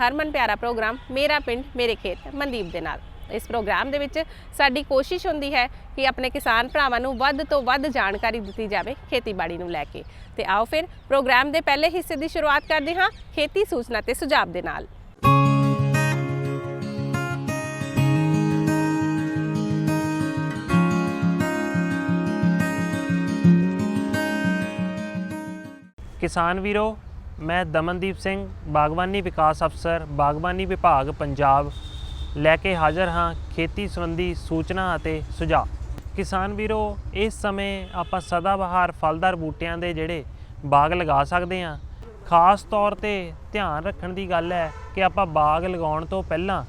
ਹਰਮਨ ਪਿਆਰਾ programme, ਮੇਰਾ ਪਿੰਡ, ਮੇਰੇ ਖੇਤ, ਮਨਦੀਪ ਦੇ ਨਾਲ। ਇਸ ਪ੍ਰੋਗਰਾਮ ਦੇ ਵਿੱਚ ਸਾਡੀ ਕੋਸ਼ਿਸ਼ ਹੁੰਦੀ ਹੈ ਕਿ ਆਪਣੇ ਕਿਸਾਨ ਭਰਾਵਾਂ ਨੂੰ ਵੱਧ ਤੋਂ ਵੱਧ ਜਾਣਕਾਰੀ ਦਿੱਤੀ ਜਾਵੇ ਖੇਤੀਬਾੜੀ ਨੂੰ ਲੈ ਕੇ। ਤੇ ਆਓ ਫਿਰ ਪ੍ਰੋਗਰਾਮ ਦੇ ਪਹਿਲੇ ਹਿੱਸੇ ਦੀ ਸ਼ੁਰੂਆਤ ਕਰਦੇ ਹਾਂ, ਖੇਤੀ ਸੂਚਨਾ ਤੇ ਸੁਝਾਅ ਦੇ ਨਾਲ। ਕਿਸਾਨ ਵੀਰੋ ਮੈਂ ਦਮਨਦੀਪ ਸਿੰਘ, ਬਾਗਬਾਨੀ ਵਿਕਾਸ ਅਫਸਰ, ਬਾਗਬਾਨੀ ਵਿਭਾਗ, ਪੰਜਾਬ। ਲੈ ਕੇ ਹਾਜ਼ਰ ਹਾਂ ਖੇਤੀ ਸੰਬੰਧੀ ਸੂਚਨਾ ਅਤੇ ਸੁਝਾਅ। ਕਿਸਾਨ ਵੀਰੋ, ਇਸ ਸਮੇਂ ਆਪਾਂ ਸਦਾਬਹਾਰ ਫਲਦਾਰ ਬੂਟਿਆਂ ਦੇ ਜਿਹੜੇ ਬਾਗ ਲਗਾ ਸਕਦੇ ਹਾਂ। ਖਾਸ ਤੌਰ ਤੇ ਧਿਆਨ ਰੱਖਣ ਦੀ ਗੱਲ ਹੈ ਕਿ ਆਪਾਂ ਬਾਗ ਲਗਾਉਣ ਤੋਂ ਪਹਿਲਾਂ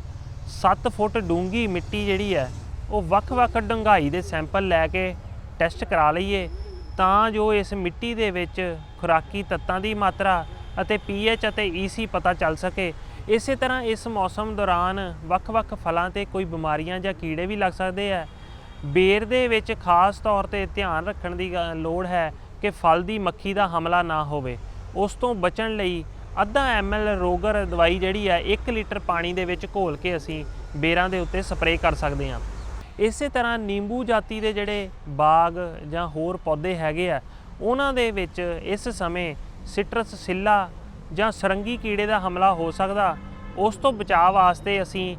7 ਫੁੱਟ ਡੂੰਘੀ ਮਿੱਟੀ ਜਿਹੜੀ ਹੈ, ਉਹ ਵੱਖ-ਵੱਖ ਡੂੰਘਾਈ ਦੇ ਸੈਂਪਲ ਲੈ ਕੇ ਟੈਸਟ ਕਰਾ ਲਈਏ ਤਾਂ ਜੋ ਇਸ ਮਿੱਟੀ ਦੇ ਵਿੱਚ ਖੁਰਾਕੀ ਤੱਤਾਂ ਦੀ ਮਾਤਰਾ ਅਤੇ ਪੀਐਚ ਅਤੇ ਈਸੀ ਪਤਾ ਚੱਲ ਸਕੇ। ਇਸੇ ਤਰ੍ਹਾਂ ਇਸ ਮੌਸਮ ਦੌਰਾਨ ਵੱਖ-ਵੱਖ ਫਲਾਂ ਤੇ ਕੋਈ ਬਿਮਾਰੀਆਂ ਜਾਂ ਕੀੜੇ ਵੀ ਲੱਗ ਸਕਦੇ ਆ। ਬੇਰ ਦੇ ਵਿੱਚ ਖਾਸ ਤੌਰ ਤੇ ਧਿਆਨ ਰੱਖਣ ਦੀ ਗ- ਲੋੜ ਹੈ ਕਿ ਫਲ ਦੀ ਮੱਖੀ ਦਾ ਹਮਲਾ ਨਾ ਹੋਵੇ। ਉਸ ਤੋਂ ਬਚਣ ਲਈ ਅੱਧਾ ਐਮਐਲ ਰੋਗਰ ਦਵਾਈ ਜਿਹੜੀ ਹੈ 1 ਲੀਟਰ ਪਾਣੀ ਦੇ ਵਿੱਚ ਘੋਲ ਕੇ ਅਸੀਂ ਬੇਰਾਂ ਦੇ ਉੱਤੇ ਸਪਰੇਅ ਕਰ ਸਕਦੇ ਹਾਂ। ਇਸੇ ਤਰ੍ਹਾਂ ਨਿੰਬੂ ਜਾਤੀ ਦੇ ਜਿਹੜੇ ਬਾਗ ਜਾਂ ਹੋਰ ਪੌਦੇ ਹੈਗੇ ਆ, ਉਹਨਾਂ ਦੇ ਵਿੱਚ ਇਸ ਸਮੇਂ ਸਿਟਰਸ, ਸਿੱਲਾ ਜਾਂ ਸਰੰਗੀ ਕੀੜੇ ਦਾ ਹਮਲਾ ਹੋ ਸਕਦਾ। ਉਸ ਤੋਂ ਬਚਾਅ ਵਾਸਤੇ ਅਸੀਂ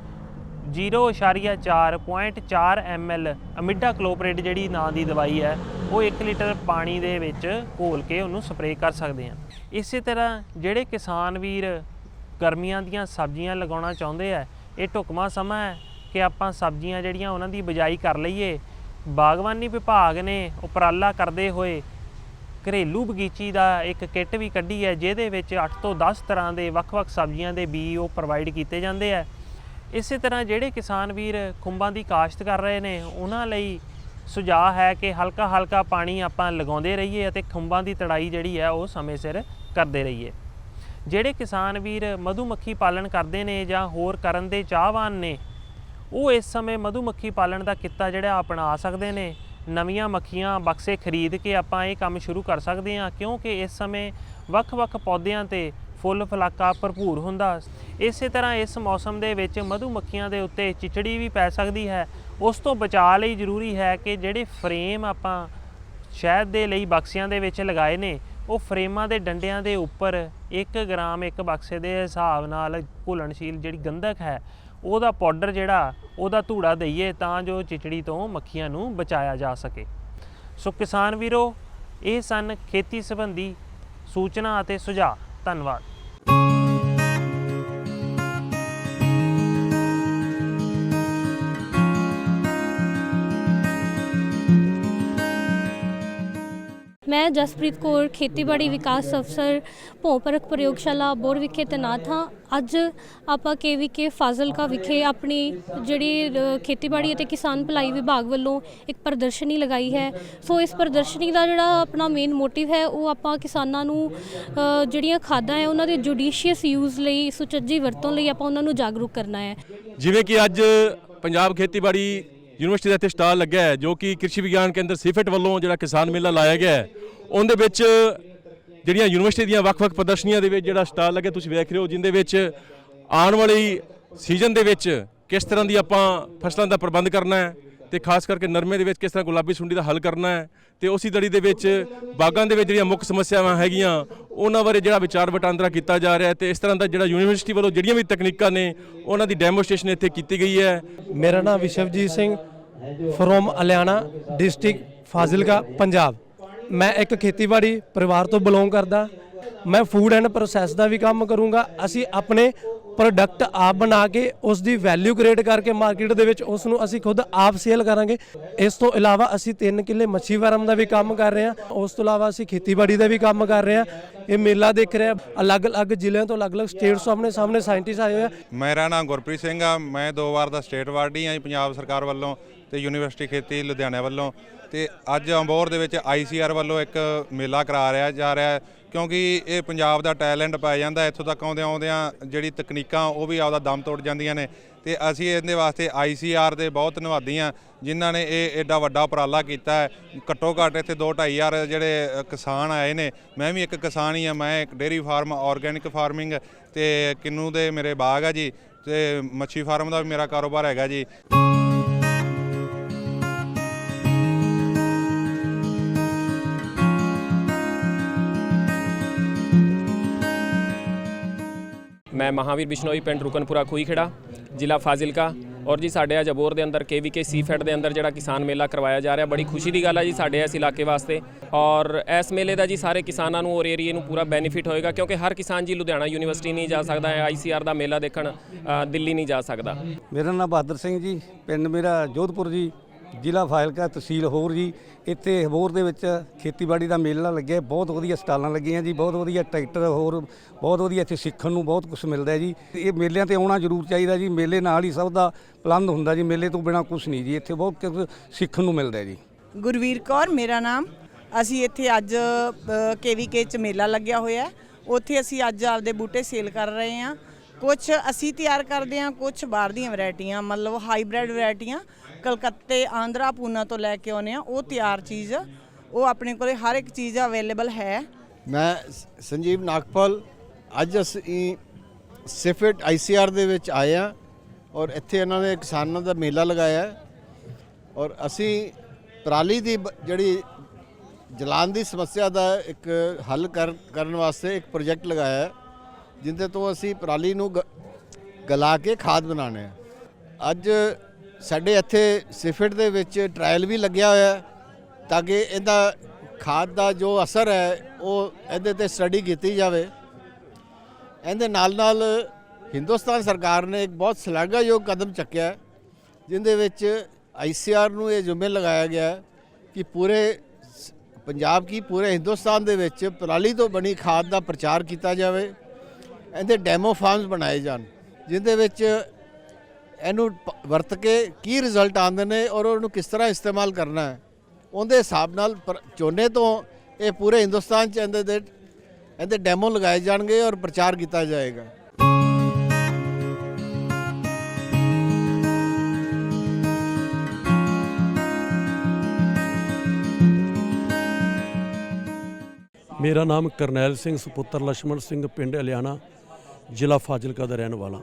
0.4.4 ml ਅਮਿਡਾ ਕਲੋਪਰੇਟ ਜਿਹੜੀ ਨਾਂ ਦੀ ਦਵਾਈ ਹੈ, ਉਹ 1 ਲੀਟਰ ਪਾਣੀ ਦੇ ਵਿੱਚ ਘੋਲ ਕੇ ਉਹਨੂੰ ਸਪਰੇਅ ਕਰ ਸਕਦੇ ਹਾਂ। ਇਸੇ ਤਰ੍ਹਾਂ ਜਿਹੜੇ ਕਿਸਾਨ ਵੀਰ ਗਰਮੀਆਂ ਦੀਆਂ ਸਬਜ਼ੀਆਂ ਲਗਾਉਣਾ ਚਾਹੁੰਦੇ ਆ, ਇਹ ਢੁਕਵਾਂ ਸਮਾਂ ਹੈ ਕਿ ਆਪਾਂ ਸਬਜ਼ੀਆਂ ਜਿਹੜੀਆਂ ਉਹਨਾਂ ਦੀ ਬਿਜਾਈ ਕਰ ਲਈਏ। ਬਾਗਬਾਨੀ ਵਿਭਾਗ ਨੇ ਉਪਰਾਲਾ ਕਰਦੇ ਹੋਏ ਘਰੇਲੂ ਬਗੀਚੀ ਦਾ ਇੱਕ ਕਿੱਟ ਵੀ ਕੱਢੀ ਹੈ, ਜਿਹਦੇ ਵਿੱਚ 8 ਤੋਂ 10 ਤਰ੍ਹਾਂ ਦੇ ਵੱਖ-ਵੱਖ ਸਬਜ਼ੀਆਂ ਦੇ ਬੀ ਉਹ ਪ੍ਰੋਵਾਈਡ ਕੀਤੇ ਜਾਂਦੇ ਆ। ਇਸੇ ਤਰ੍ਹਾਂ ਜਿਹੜੇ ਕਿਸਾਨ ਵੀਰ ਖੁੰਬਾਂ ਦੀ ਕਾਸ਼ਤ ਕਰ ਰਹੇ ਨੇ, ਉਹਨਾਂ ਲਈ ਸੁਝਾਅ ਹੈ ਕਿ ਹਲਕਾ ਹਲਕਾ ਪਾਣੀ ਆਪਾਂ ਲਗਾਉਂਦੇ ਰਹੀਏ ਅਤੇ ਖੁੰਬਾਂ ਦੀ ਤੜਾਈ ਜਿਹੜੀ ਹੈ, ਉਹ ਸਮੇਂ ਸਿਰ ਕਰਦੇ ਰਹੀਏ। ਜਿਹੜੇ ਕਿਸਾਨ ਵੀਰ ਮਧੂਮੱਖੀ ਪਾਲਣ ਕਰਦੇ ਨੇ ਜਾਂ ਹੋਰ ਕਰਨ ਦੇ ਚਾਹਵਾਨ ਨੇ, ਉਹ ਇਸ ਸਮੇਂ ਮਧੂਮੱਖੀ ਪਾਲਣ ਦਾ ਕਿੱਤਾ ਜਿਹੜਾ ਅਪਣਾ ਸਕਦੇ ਨੇ। ਨਵੀਆਂ ਮੱਖੀਆਂ ਬਕਸੇ ਖਰੀਦ ਕੇ ਆਪਾਂ ਇਹ ਕੰਮ ਸ਼ੁਰੂ ਕਰ ਸਕਦੇ ਹਾਂ, ਕਿਉਂਕਿ ਇਸ ਸਮੇਂ ਵੱਖ-ਵੱਖ ਪੌਦਿਆਂ ਤੇ ਫੁੱਲ ਫਲਾਕਾ ਭਰਪੂਰ ਹੁੰਦਾ। ਇਸੇ ਤਰ੍ਹਾਂ ਇਸ ਮੌਸਮ ਦੇ ਵਿੱਚ ਮਧੂਮੱਖੀਆਂ ਦੇ ਉੱਤੇ ਚਿਚੜੀ ਵੀ ਪੈ ਸਕਦੀ ਹੈ। ਉਸ ਤੋਂ ਬਚਾਅ ਲਈ ਜ਼ਰੂਰੀ ਹੈ ਕਿ ਜਿਹੜੇ ਫਰੇਮ ਆਪਾਂ ਸ਼ਹਿਦ ਦੇ ਲਈ ਬਕਸਿਆਂ ਦੇ ਵਿੱਚ ਲਗਾਏ ਨੇ, ਉਹ ਫਰੇਮਾਂ ਦੇ ਡੰਡਿਆਂ ਦੇ ਉੱਪਰ 1 ਗ੍ਰਾਮ ਇੱਕ ਬਕਸੇ ਦੇ ਹਿਸਾਬ ਨਾਲ ਘੁਲਣਸ਼ੀਲ ਜਿਹੜੀ ਗੰਧਕ ਹੈ ਉਹਦਾ ਪਾਊਡਰ ਜਿਹੜਾ, ਉਹਦਾ ਧੂੜਾ ਦਈਏ ਤਾਂ ਜੋ ਚਿਚੜੀ ਤੋਂ ਮੱਖੀਆਂ ਨੂੰ ਬਚਾਇਆ ਜਾ ਸਕੇ। ਸੋ ਕਿਸਾਨ ਵੀਰੋ, ਇਹ ਸਨ ਖੇਤੀ ਸੰਬੰਧੀ ਸੂਚਨਾ ਅਤੇ ਸੁਝਾਅ। ਧੰਨਵਾਦ। ਮੈਂ ਜਸਪ੍ਰੀਤ ਕੌਰ, ਖੇਤੀਬਾੜੀ ਵਿਕਾਸ ਅਫਸਰ ਭੌਪਰਖ ਪ੍ਰਯੋਗਸ਼ਾਲਾ, ਬੋਰ ਵਿਖੇ ਤੈਨਾਤ ਹਾਂ। ਅੱਜ ਆਪਾਂ ਕੇਵੀਕੇ ਫਾਜ਼ਿਲਕਾ ਵਿਖੇ ਆਪਣੀ ਜਿਹੜੀ ਖੇਤੀਬਾੜੀ ਅਤੇ ਕਿਸਾਨ ਭਲਾਈ ਵਿਭਾਗ ਵੱਲੋਂ ਇੱਕ ਪ੍ਰਦਰਸ਼ਨੀ ਲਗਾਈ ਹੈ। ਸੋ ਇਸ ਪ੍ਰਦਰਸ਼ਨੀ ਦਾ ਜਿਹੜਾ ਆਪਣਾ ਮੇਨ ਮੋਟਿਵ ਹੈ, ਉਹ ਆਪਾਂ ਕਿਸਾਨਾਂ ਨੂੰ ਜਿਹੜੀਆਂ ਖਾਦਾਂ ਹੈ, ਉਹਨਾਂ ਦੇ ਜੁਡੀਸ਼ੀਅਸ ਯੂਜ਼ ਲਈ, ਸੁਚੱਜੀ ਵਰਤੋਂ ਲਈ ਆਪਾਂ ਉਹਨਾਂ ਨੂੰ ਜਾਗਰੂਕ ਕਰਨਾ ਹੈ। ਜਿਵੇਂ ਕਿ ਅੱਜ ਪੰਜਾਬ ਖੇਤੀਬਾੜੀ ਯੂਨੀਵਰਸਿਟੀ ਦਾ ਇੱਥੇ ਸਟਾਲ ਲੱਗਿਆ ਹੈ, ਜੋ ਕਿ ਕ੍ਰਿਸ਼ੀ ਵਿਗਿਆਨ ਕੇਂਦਰ ਸਿਫਟ ਵੱਲੋਂ ਜਿਹੜਾ ਕਿਸਾਨ ਮੇਲਾ ਲਾਇਆ ਗਿਆ ਹੈ, ਉਹਦੇ ਵਿੱਚ ਜਿਹੜੀਆਂ ਯੂਨੀਵਰਸਿਟੀ ਦੀਆਂ ਵੱਖ-ਵੱਖ ਪ੍ਰਦਰਸ਼ਨੀਆਂ ਦੇ ਵਿੱਚ ਜਿਹੜਾ ਸਟਾਲ ਲੱਗਿਆ, ਤੁਸੀਂ ਵੇਖ ਰਹੇ ਹੋ, ਜਿੰਦੇ ਵਿੱਚ ਆਉਣ ਵਾਲੀ ਸੀਜ਼ਨ ਦੇ ਵਿੱਚ ਕਿਸ ਤਰ੍ਹਾਂ ਦੀ ਆਪਾਂ ਫਸਲਾਂ ਦਾ ਪ੍ਰਬੰਧ ਕਰਨਾ ਹੈ ਤੇ ਖਾਸ ਕਰਕੇ ਨਰਮੇ ਦੇ ਵਿੱਚ ਕਿਸ ਤਰ੍ਹਾਂ ਗੁਲਾਬੀ ਸੁੰਡੀ ਦਾ ਹੱਲ ਕਰਨਾ ਹੈ ਤੇ ਉਸੇ ਦੜੀ ਦੇ ਵਿੱਚ ਬਾਗਾਂ ਦੇ ਵਿੱਚ ਜਿਹੜੀਆਂ ਮੁੱਖ ਸਮੱਸਿਆਵਾਂ ਹੈਗੀਆਂ, ਉਹਨਾਂ ਬਾਰੇ ਜਿਹੜਾ ਵਿਚਾਰ ਵਟਾਂਦਰਾ ਕੀਤਾ ਜਾ ਰਿਹਾ ਹੈ ਤੇ ਇਸ ਤਰ੍ਹਾਂ ਦਾ ਜਿਹੜਾ ਯੂਨੀਵਰਸਿਟੀ ਵੱਲੋਂ ਜਿਹੜੀਆਂ ਵੀ ਤਕਨੀਕਾਂ ਨੇ, ਉਹਨਾਂ ਦੀ ਡੈਮੋਸਟ੍ਰੇਸ਼ਨ ਇੱਥੇ ਕੀਤੀ ਗਈ ਹੈ। ਮੇਰਾ ਨਾਮ ਵਿਸ਼ਵਜੀਤ ਸਿੰਘ ਫਰੋਮ ਅਲਿਆਣਾ ਡਿਸਟ੍ਰਿਕਟ ਫਾਜ਼ਿਲਕਾ ਪੰਜਾਬ ਮੈਂ ਇੱਕ ਖੇਤੀਬਾੜੀ ਪਰਿਵਾਰ ਤੋਂ ਬਿਲੋਂਗ ਕਰਦਾ। ਮੈਂ ਫੂਡ ਐਂਡ ਪ੍ਰੋਸੈਸ ਦਾ ਵੀ ਕੰਮ ਕਰੂੰਗਾ। ਅਸੀਂ ਆਪਣੇ ਪ੍ਰੋਡਕਟ ਆਪ ਬਣਾ ਕੇ ਉਸ ਦੀ ਵੈਲਿਊ ਕ੍ਰੀਏਟ ਕਰਕੇ ਮਾਰਕੀਟ ਦੇ ਵਿੱਚ ਉਸ ਨੂੰ ਅਸੀਂ ਖੁਦ ਆਪ ਸੇਲ ਕਰਾਂਗੇ। ਇਸ ਤੋਂ ਇਲਾਵਾ ਅਸੀਂ 3 ਕਿੱਲੇ ਮੱਛੀ ਫਾਰਮ ਦਾ ਵੀ ਕੰਮ ਕਰ ਰਹੇ ਹਾਂ। ਉਸ ਤੋਂ ਇਲਾਵਾ ਅਸੀਂ ਖੇਤੀਬਾੜੀ ਦਾ ਵੀ ਕੰਮ ਕਰ ਰਹੇ ਹਾਂ। ਇਹ ਮੇਲਾ ਦੇਖ ਰਿਹਾ, ਅਲੱਗ-ਅਲੱਗ ਜ਼ਿਲ੍ਹਿਆਂ ਤੋਂ ਅਲੱਗ-ਅਲੱਗ ਸਟੇਟਸ ਤੋਂ ਆਪਣੇ ਸਾਹਮਣੇ ਸਾਇੰਟਿਸਟ ਆਏ ਹੋਏ ਆ। ਮੇਰਾ ਨਾਮ ਗੁਰਪ੍ਰੀਤ ਸਿੰਘ ਆ। ਮੈਂ ਦੋ ਵਾਰ ਦਾ ਸਟੇਟ ਵਾਰਡੀ ਆ ਜੀ, ਪੰਜਾਬ ਸਰਕਾਰ ਵੱਲੋਂ ਤੇ ਯੂਨੀਵਰਸਿਟੀ ਖੇਤੀ ਲੁਧਿਆਣਾ ਵੱਲੋਂ। ਤੇ ਅੱਜ ਅੰਬੋਰ ਦੇ ਵਿੱਚ ਆਈਸੀਆਰ ਵੱਲੋਂ ਇੱਕ ਮੇਲਾ ਕਰਾ ਰਿਹਾ, ਜਾ ਰਿਹਾ ਕਿਉਂਕਿ ਇਹ ਪੰਜਾਬ ਦਾ ਟੈਲੈਂਟ ਪਾਇਆ ਜਾਂਦਾ, ਇੱਥੋਂ ਤੱਕ ਆਉਂਦਿਆਂ ਆਉਂਦਿਆਂ ਜਿਹੜੀ ਤਕਨੀਕਾਂ, ਉਹ ਵੀ ਆਪਦਾ ਦਮ ਤੋੜ ਜਾਂਦੀਆਂ ਨੇ। ਤੇ ਅਸੀਂ ਇਹਦੇ ਵਾਸਤੇ ਆਈਸੀਆਰ ਦੇ ਬਹੁਤ ਧੰਨਵਾਦੀ ਹਾਂ, ਜਿਨ੍ਹਾਂ ਨੇ ਇਹ ਐਡਾ ਵੱਡਾ ਉਪਰਾਲਾ ਕੀਤਾ ਹੈ। ਘੱਟੋ ਘੱਟ ਇੱਥੇ 2 ਹਜ਼ਾਰ ਜਿਹੜੇ ਕਿਸਾਨ ਆਏ ਨੇ। ਮੈਂ ਵੀ ਇੱਕ ਕਿਸਾਨ ਹੀ ਹਾਂ, ਮੈਂ ਇੱਕ ਡੇਅਰੀ ਫਾਰਮ, ਆਰਗੈਨਿਕ ਫਾਰਮਿੰਗ ਤੇ ਕਿੰਨੂ ਦੇ ਮੇਰੇ ਬਾਗ ਆ ਜੀ, ਤੇ ਮੱਛੀ ਫਾਰਮ ਦਾ ਵੀ ਮੇਰਾ ਕਾਰੋਬਾਰ ਹੈਗਾ ਜੀ। ਮੈਂ ਮਹਾਵੀਰ ਬਿਸ਼ਨੋਈ, ਪਿੰਡ ਰੁਕਨਪੁਰਾ ਖੂਈਖੇੜਾ ਜ਼ਿਲ੍ਹਾ ਫਾਜ਼ਿਲਕਾ। ਔਰ ਜੀ, ਸਾਡੇ ਆ ਜਬੋਰ ਦੇ ਅੰਦਰ ਕੇਵੀਕੇ ਸੀਫੈਡ ਦੇ ਅੰਦਰ ਜਿਹੜਾ ਕਿਸਾਨ ਮੇਲਾ ਕਰਵਾਇਆ ਜਾ ਰਿਹਾ, ਬੜੀ ਖੁਸ਼ੀ ਦੀ ਗੱਲ ਹੈ ਜੀ ਸਾਡੇ ਇਸ ਇਲਾਕੇ ਵਾਸਤੇ। ਔਰ ਇਸ ਮੇਲੇ ਦਾ ਜੀ ਸਾਰੇ ਕਿਸਾਨਾਂ ਨੂੰ ਔਰ ਏਰੀਏ ਨੂੰ ਪੂਰਾ ਬੈਨੀਫਿਟ ਹੋਏਗਾ, ਕਿਉਂਕਿ ਹਰ ਕਿਸਾਨ ਜੀ ਲੁਧਿਆਣਾ ਯੂਨੀਵਰਸਿਟੀ ਨਹੀਂ ਜਾ ਸਕਦਾ ਹੈ ਆਈਸੀਆਰ ਦਾ ਮੇਲਾ ਦੇਖਣ ਦਿੱਲੀ ਨਹੀਂ ਜਾ ਸਕਦਾ। ਮੇਰਾ ਨਾਮ ਬਹਾਦਰ ਸਿੰਘ ਜੀ, ਪਿੰਡ ਮੇਰਾ ਜੋਧਪੁਰ ਜੀ। ਜ਼ਿਲ੍ਹਾ ਫਾਇਲਕਾ ਤਹਿਸੀਲ ਹੋਰ ਜੀ, ਇੱਥੇ ਹੋਰ ਦੇ ਵਿੱਚ ਖੇਤੀਬਾੜੀ ਦਾ ਮੇਲਾ ਲੱਗਿਆ, ਬਹੁਤ ਵਧੀਆ ਸਟਾਲਾਂ ਲੱਗੀਆਂ ਜੀ, ਬਹੁਤ ਵਧੀਆ ਟਰੈਕਟਰ ਹੋਰ, ਬਹੁਤ ਵਧੀਆ ਇੱਥੇ ਸਿੱਖਣ ਨੂੰ ਬਹੁਤ ਕੁਝ ਮਿਲਦਾ ਜੀ। ਇਹ ਮੇਲਿਆਂ ਤੇ ਆਉਣਾ ਜ਼ਰੂਰ ਚਾਹੀਦਾ ਜੀ, ਮੇਲੇ ਨਾਲ ਹੀ ਸਭ ਦਾ ਪ੍ਰਬੰਧ ਹੁੰਦਾ ਜੀ, ਮੇਲੇ ਤੋਂ ਬਿਨਾ ਕੁਝ ਨਹੀਂ ਜੀ, ਇੱਥੇ ਬਹੁਤ ਕੁਝ ਸਿੱਖਣ ਨੂੰ ਮਿਲਦਾ ਜੀ। ਗੁਰਵੀਰ ਕੌਰ, ਮੇਰਾ ਨਾਮ। ਅਸੀਂ ਇੱਥੇ ਅੱਜ ਕੇਵੀਕੇ ਚ ਮੇਲਾ ਲੱਗਿਆ ਹੋਇਆ। ਉੱਥੇ ਅਸੀਂ ਅੱਜ ਆਪਦੇ ਬੂਟੇ ਸੇਲ ਕਰ ਰਹੇ ਹਾਂ। ਕੁਝ ਅਸੀਂ ਤਿਆਰ ਕਰਦੇ ਹਾਂ ਕੁਝ ਬਾਹਰ ਦੀਆਂ ਵੈਰਾਈਟੀਆਂ, ਮਤਲਬ ਹਾਈਬ੍ਰਿਡ ਵੈਰਾਈਟੀਆਂ। ਕਲਕੱਤੇ, ਆਂਧਰਾ, ਪੂਨਾ ਤੋਂ ਲੈ ਕੇ ਆਉਂਦੇ ਆ ਉਹ ਤਿਆਰ ਚੀਜ਼, ਉਹ ਆਪਣੇ ਕੋਲੇ ਹਰ ਇੱਕ ਚੀਜ਼ ਅਵੇਲੇਬਲ ਹੈ। ਮੈਂ ਸੰਜੀਵ ਨਾਗਪਾਲ, ਅੱਜ ਅਸੀਂ ਸਿਫਟ ਆਈਸੀਆਰ ਦੇ ਵਿੱਚ ਆਏ ਹਾਂ ਔਰ ਇੱਥੇ ਇਹਨਾਂ ਨੇ ਕਿਸਾਨਾਂ ਦਾ ਮੇਲਾ ਲਗਾਇਆ ਔਰ ਅਸੀਂ ਪਰਾਲੀ ਦੀ ਬ- ਜਿਹੜੀ ਜਲਾਨ ਦੀ ਸਮੱਸਿਆ ਦਾ ਇੱਕ ਹੱਲ ਕਰਨ ਵਾਸਤੇ ਇੱਕ ਪ੍ਰੋਜੈਕਟ ਲਗਾਇਆ ਹੈ, ਜਿੰਦੇ ਤੋਂ ਅਸੀਂ ਪਰਾਲੀ ਨੂੰ ਗ- ਗਲਾ ਕੇ ਖਾਦ ਬਣਾਉਣੇ ਹੈ। ਅੱਜ ਸਾਡੇ ਇੱਥੇ ਸਿਫਟ ਦੇ ਵਿੱਚ ਟ੍ਰਾਇਲ ਵੀ ਲੱਗਿਆ ਹੋਇਆ ਤਾਂ ਕਿ ਇਹਦਾ ਖਾਦ ਦਾ ਜੋ ਅਸਰ ਹੈ, ਉਹ ਇਹਦੇ ਤੇ ਸਟੱਡੀ ਕੀਤੀ ਜਾਵੇ। ਇਹਦੇ ਨਾਲ ਨਾਲ ਹਿੰਦੁਸਤਾਨ ਸਰਕਾਰ ਨੇ ਇੱਕ ਬਹੁਤ ਸ਼ਲਾਘਾਯੋਗ ਕਦਮ ਚੱਕਿਆ ਹੈ ਜਿੰਦੇ ਵਿੱਚ ਆਈਸੀਆਰ ਨੂੰ ਇਹ ਜ਼ਿੰਮੇ ਲਗਾਇਆ ਗਿਆ ਕਿ ਪੂਰੇ ਪੰਜਾਬ ਕੀ ਪੂਰੇ ਹਿੰਦੁਸਤਾਨ ਦੇ ਵਿੱਚ ਪਰਾਲੀ ਤੋਂ ਬਣੀ ਖਾਦ ਦਾ ਪ੍ਰਚਾਰ ਕੀਤਾ ਜਾਵੇ। ਇਹਦੇ ਡੈਮੋ ਫਾਰਮਸ ਬਣਾਏ ਜਾਣ ਜਿੰਦੇ ਵਿੱਚ ਇਹਨੂੰ ਵਰਤ ਕੇ ਕੀ ਰਿਜ਼ਲਟ ਆਉਂਦੇ ਨੇ ਔਰ ਉਹਨੂੰ ਕਿਸ ਤਰ੍ਹਾਂ ਇਸਤੇਮਾਲ ਕਰਨਾ ਹੈ। ਉਹਦੇ ਹਿਸਾਬ ਨਾਲ ਝੋਨੇ ਤੋਂ ਇਹ ਪੂਰੇ ਹਿੰਦੁਸਤਾਨ 'ਚ ਇਹਦੇ ਦੇ, ਇਹਦੇ ਡੈਮੋ ਲਗਾਏ ਜਾਣਗੇ ਔਰ ਪ੍ਰਚਾਰ ਕੀਤਾ ਜਾਏਗਾ। ਮੇਰਾ ਨਾਮ ਕਰਨੈਲ ਸਿੰਘ, ਸੁਪੁੱਤਰ ਲక్ష్మణ ਸਿੰਘ, ਪਿੰਡ ਹਲਿਆਣਾ ਜ਼ਿਲ੍ਹਾ ਫਾਜ਼ਿਲਕਾ ਦਾ ਰਹਿਣ ਵਾਲਾ।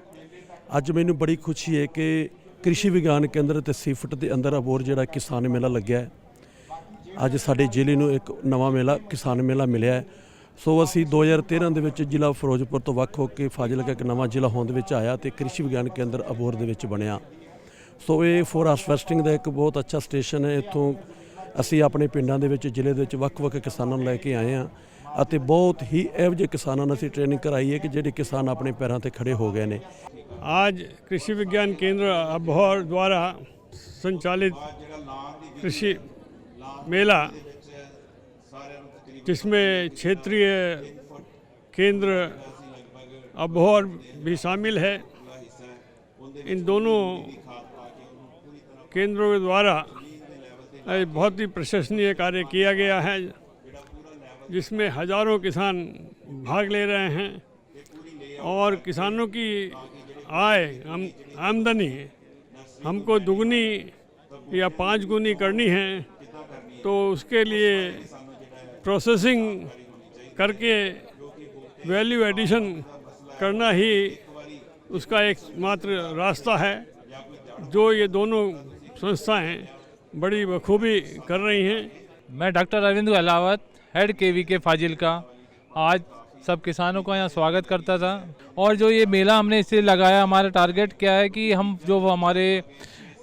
ਅੱਜ ਮੈਨੂੰ ਬੜੀ ਖੁਸ਼ੀ ਹੈ ਕਿ ਕ੍ਰਿਸ਼ੀ ਵਿਗਿਆਨ ਕੇਂਦਰ ਤੇ ਸੀਫਟ ਦੇ ਅੰਦਰ ਅਬੋਰ ਜਿਹੜਾ ਕਿਸਾਨ ਮੇਲਾ ਲੱਗਿਆ ਹੈ। ਅੱਜ ਸਾਡੇ ਜ਼ਿਲ੍ਹੇ ਨੂੰ ਇੱਕ ਨਵਾਂ ਮੇਲਾ, ਕਿਸਾਨ ਮੇਲਾ ਮਿਲਿਆ ਹੈ। ਸੋ ਅਸੀਂ 2013 ਦੇ ਵਿੱਚ ਜ਼ਿਲ੍ਹਾ ਫਿਰੋਜ਼ਪੁਰ ਤੋਂ ਵੱਖ ਹੋ ਕੇ ਫਾਜ਼ਿਲਕਾ ਇੱਕ ਨਵਾਂ ਜ਼ਿਲ੍ਹਾ ਹੋਂਦ ਵਿੱਚ ਆਇਆ ਤੇ ਕ੍ਰਿਸ਼ੀ ਵਿਗਿਆਨ ਕੇਂਦਰ ਅਬੋਰ ਦੇ ਵਿੱਚ ਬਣਿਆ। ਸੋ ਇਹ ਫੋਰ ਹਾਰਵੈਸਟਿੰਗ ਦਾ ਇੱਕ ਬਹੁਤ ਅੱਛਾ ਸਟੇਸ਼ਨ ਹੈ। ਇੱਥੋਂ ਅਸੀਂ ਆਪਣੇ ਪਿੰਡਾਂ ਦੇ ਵਿੱਚ, ਜ਼ਿਲ੍ਹੇ ਦੇ ਵਿੱਚ ਵੱਖ-ਵੱਖ ਕਿਸਾਨਾਂ ਨੂੰ ਲੈ ਕੇ ਆਏ ਹਾਂ ਅਤੇ ਬਹੁਤ ਹੀ ਇਹੋ ਜਿਹੇ ਕਿਸਾਨਾਂ ਨੂੰ ਅਸੀਂ ਟ੍ਰੇਨਿੰਗ ਕਰਾਈ ਹੈ ਕਿ ਜਿਹੜੇ ਕਿਸਾਨ ਆਪਣੇ ਪੈਰਾਂ ਤੇ ਖੜੇ ਹੋ ਗਏ ਨੇ। आज कृषि विज्ञान केंद्र अबहर द्वारा संचालित कृषि मेला, जिसमें क्षेत्रीय केंद्र अबहर भी शामिल है। इन दोनों केंद्रों के द्वारा बहुत ही प्रशंसनीय कार्य किया गया है, जिसमें हज़ारों किसान भाग ले रहे हैं और किसानों की आय आम, आमदनी हमको दुगनी या पाँच गुनी करनी है तो उसके लिए प्रोसेसिंग करके वैल्यू एडिशन करना ही उसका एक मात्र रास्ता है जो ये दोनों संस्थाएँ बड़ी बखूबी कर रही हैं। मैं डॉक्टर अरविंद अलावत हेड के के फाजिल का आज सब किसानों का यहाँ स्वागत करता था। और जो ये मेला हमने इसलिए लगाया, हमारा टारगेट क्या है कि हम जो हमारे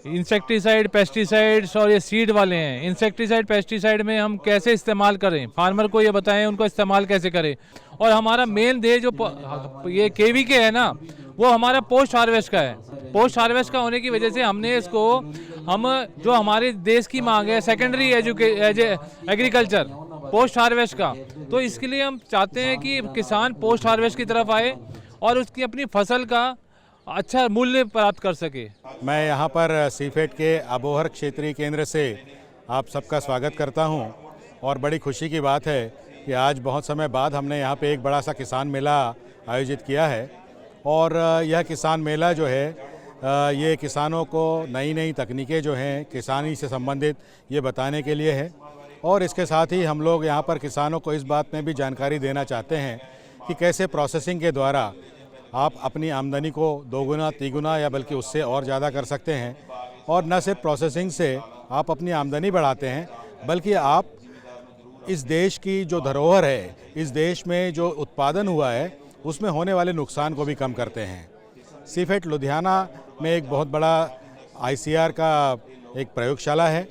इंसेक्टिसाइड पेस्टिसाइड्स और ये सीड वाले हैं इंसेक्टिसाइड पेस्टिसाइड में हम कैसे इस्तेमाल करें? फार्मर को ये बताएँ, उनको इस्तेमाल कैसे करें? और हमारा मेन ध्येय जो ये केवी के है ना, वो हमारा पोस्ट हार्वेस्ट का है। पोस्ट हार्वेस्ट का होने की वजह से हमने इसको, हम जो हमारे देश की मांग है सेकेंडरी एजुके एग्रीकल्चर पोस्ट हार्वेस्ट का। तो इसके लिए हम चाहते हैं कि किसान पोस्ट हार्वेस्ट की तरफ़ आए और उसकी अपनी फ़सल का अच्छा मूल्य प्राप्त कर सके। मैं यहाँ पर सीफेट के अबोहर क्षेत्रीय केंद्र से आप सबका स्वागत करता हूँ और बड़ी खुशी की बात है कि आज बहुत समय बाद हमने यहाँ पे एक बड़ा सा किसान मेला आयोजित किया है और यह किसान मेला जो है ये किसानों को नई नई तकनीकें जो हैं, किसानी से संबंधित, ये बताने के लिए है। और इसके साथ ही हम लोग यहाँ पर किसानों को इस बात में भी जानकारी देना चाहते हैं कि कैसे प्रोसेसिंग के द्वारा आप अपनी आमदनी को दोगुना, तिगुना या बल्कि उससे और ज़्यादा कर सकते हैं। और न सिर्फ़ प्रोसेसिंग से आप अपनी आमदनी बढ़ाते हैं, बल्कि आप इस देश की जो धरोहर है, इस देश में जो उत्पादन हुआ है, उसमें होने वाले नुकसान को भी कम करते हैं। सीफेट लुधियाना में एक बहुत बड़ा आईसीआर का एक प्रयोगशाला है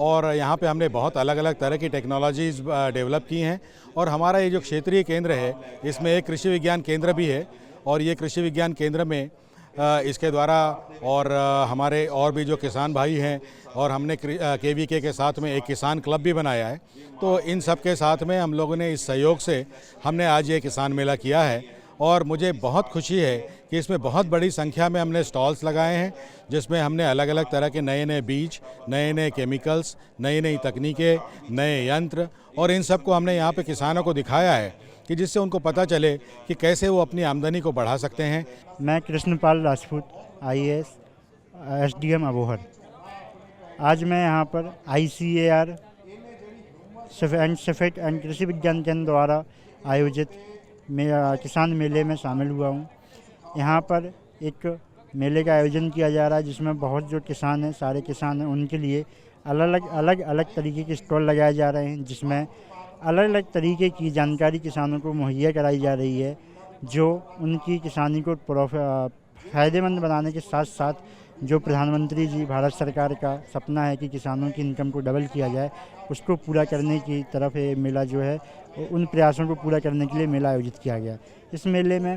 और यहाँ पे हमने बहुत अलग अलग तरह की टेक्नोलॉजीज़ डेवलप की हैं। और हमारा ये जो क्षेत्रीय केंद्र है, इसमें एक कृषि विज्ञान केंद्र भी है और ये कृषि विज्ञान केंद्र में इसके द्वारा और हमारे और भी जो किसान भाई हैं और हमने के वी के के साथ में एक किसान क्लब भी बनाया है। तो इन सब के साथ में हम लोगों ने इस सहयोग से हमने आज ये किसान मेला किया है। और मुझे बहुत खुशी है कि इसमें बहुत बड़ी संख्या में हमने स्टॉल्स लगाए हैं, जिसमें हमने अलग अलग तरह के नए नए बीज नए नए केमिकल्स नई नई तकनीकें, नए यंत्र और इन सबको हमने यहाँ पे किसानों को दिखाया है कि जिससे उनको पता चले कि कैसे वो अपनी आमदनी को बढ़ा सकते हैं। मैं कृष्णपाल राजपूत आईएएस एसडीएम अबोहर। आज मैं यहाँ पर आईसीएआर एंड सफ़ेद एंड कृषि विज्ञान केंद्र द्वारा आयोजित मेरा किसान मेले में शामिल हुआ हूँ। यहाँ पर एक मेले का आयोजन किया जा रहा है, जिसमें बहुत जो किसान हैं, सारे किसान हैं, उनके लिए अलग अलग अलग अलग तरीके के स्टॉल लगाए जा रहे हैं, जिसमें अलग अलग तरीके की जानकारी किसानों को मुहैया कराई जा रही है, जो उनकी किसानी को फ़ायदेमंद बनाने के साथ साथ जो प्रधानमंत्री जी भारत सरकार का सपना है कि किसानों की इनकम को डबल किया जाए उसको पूरा करने की तरफ़ ये मेला जो है उन प्रयासों को पूरा करने के लिए मेला आयोजित किया गया। इस मेले में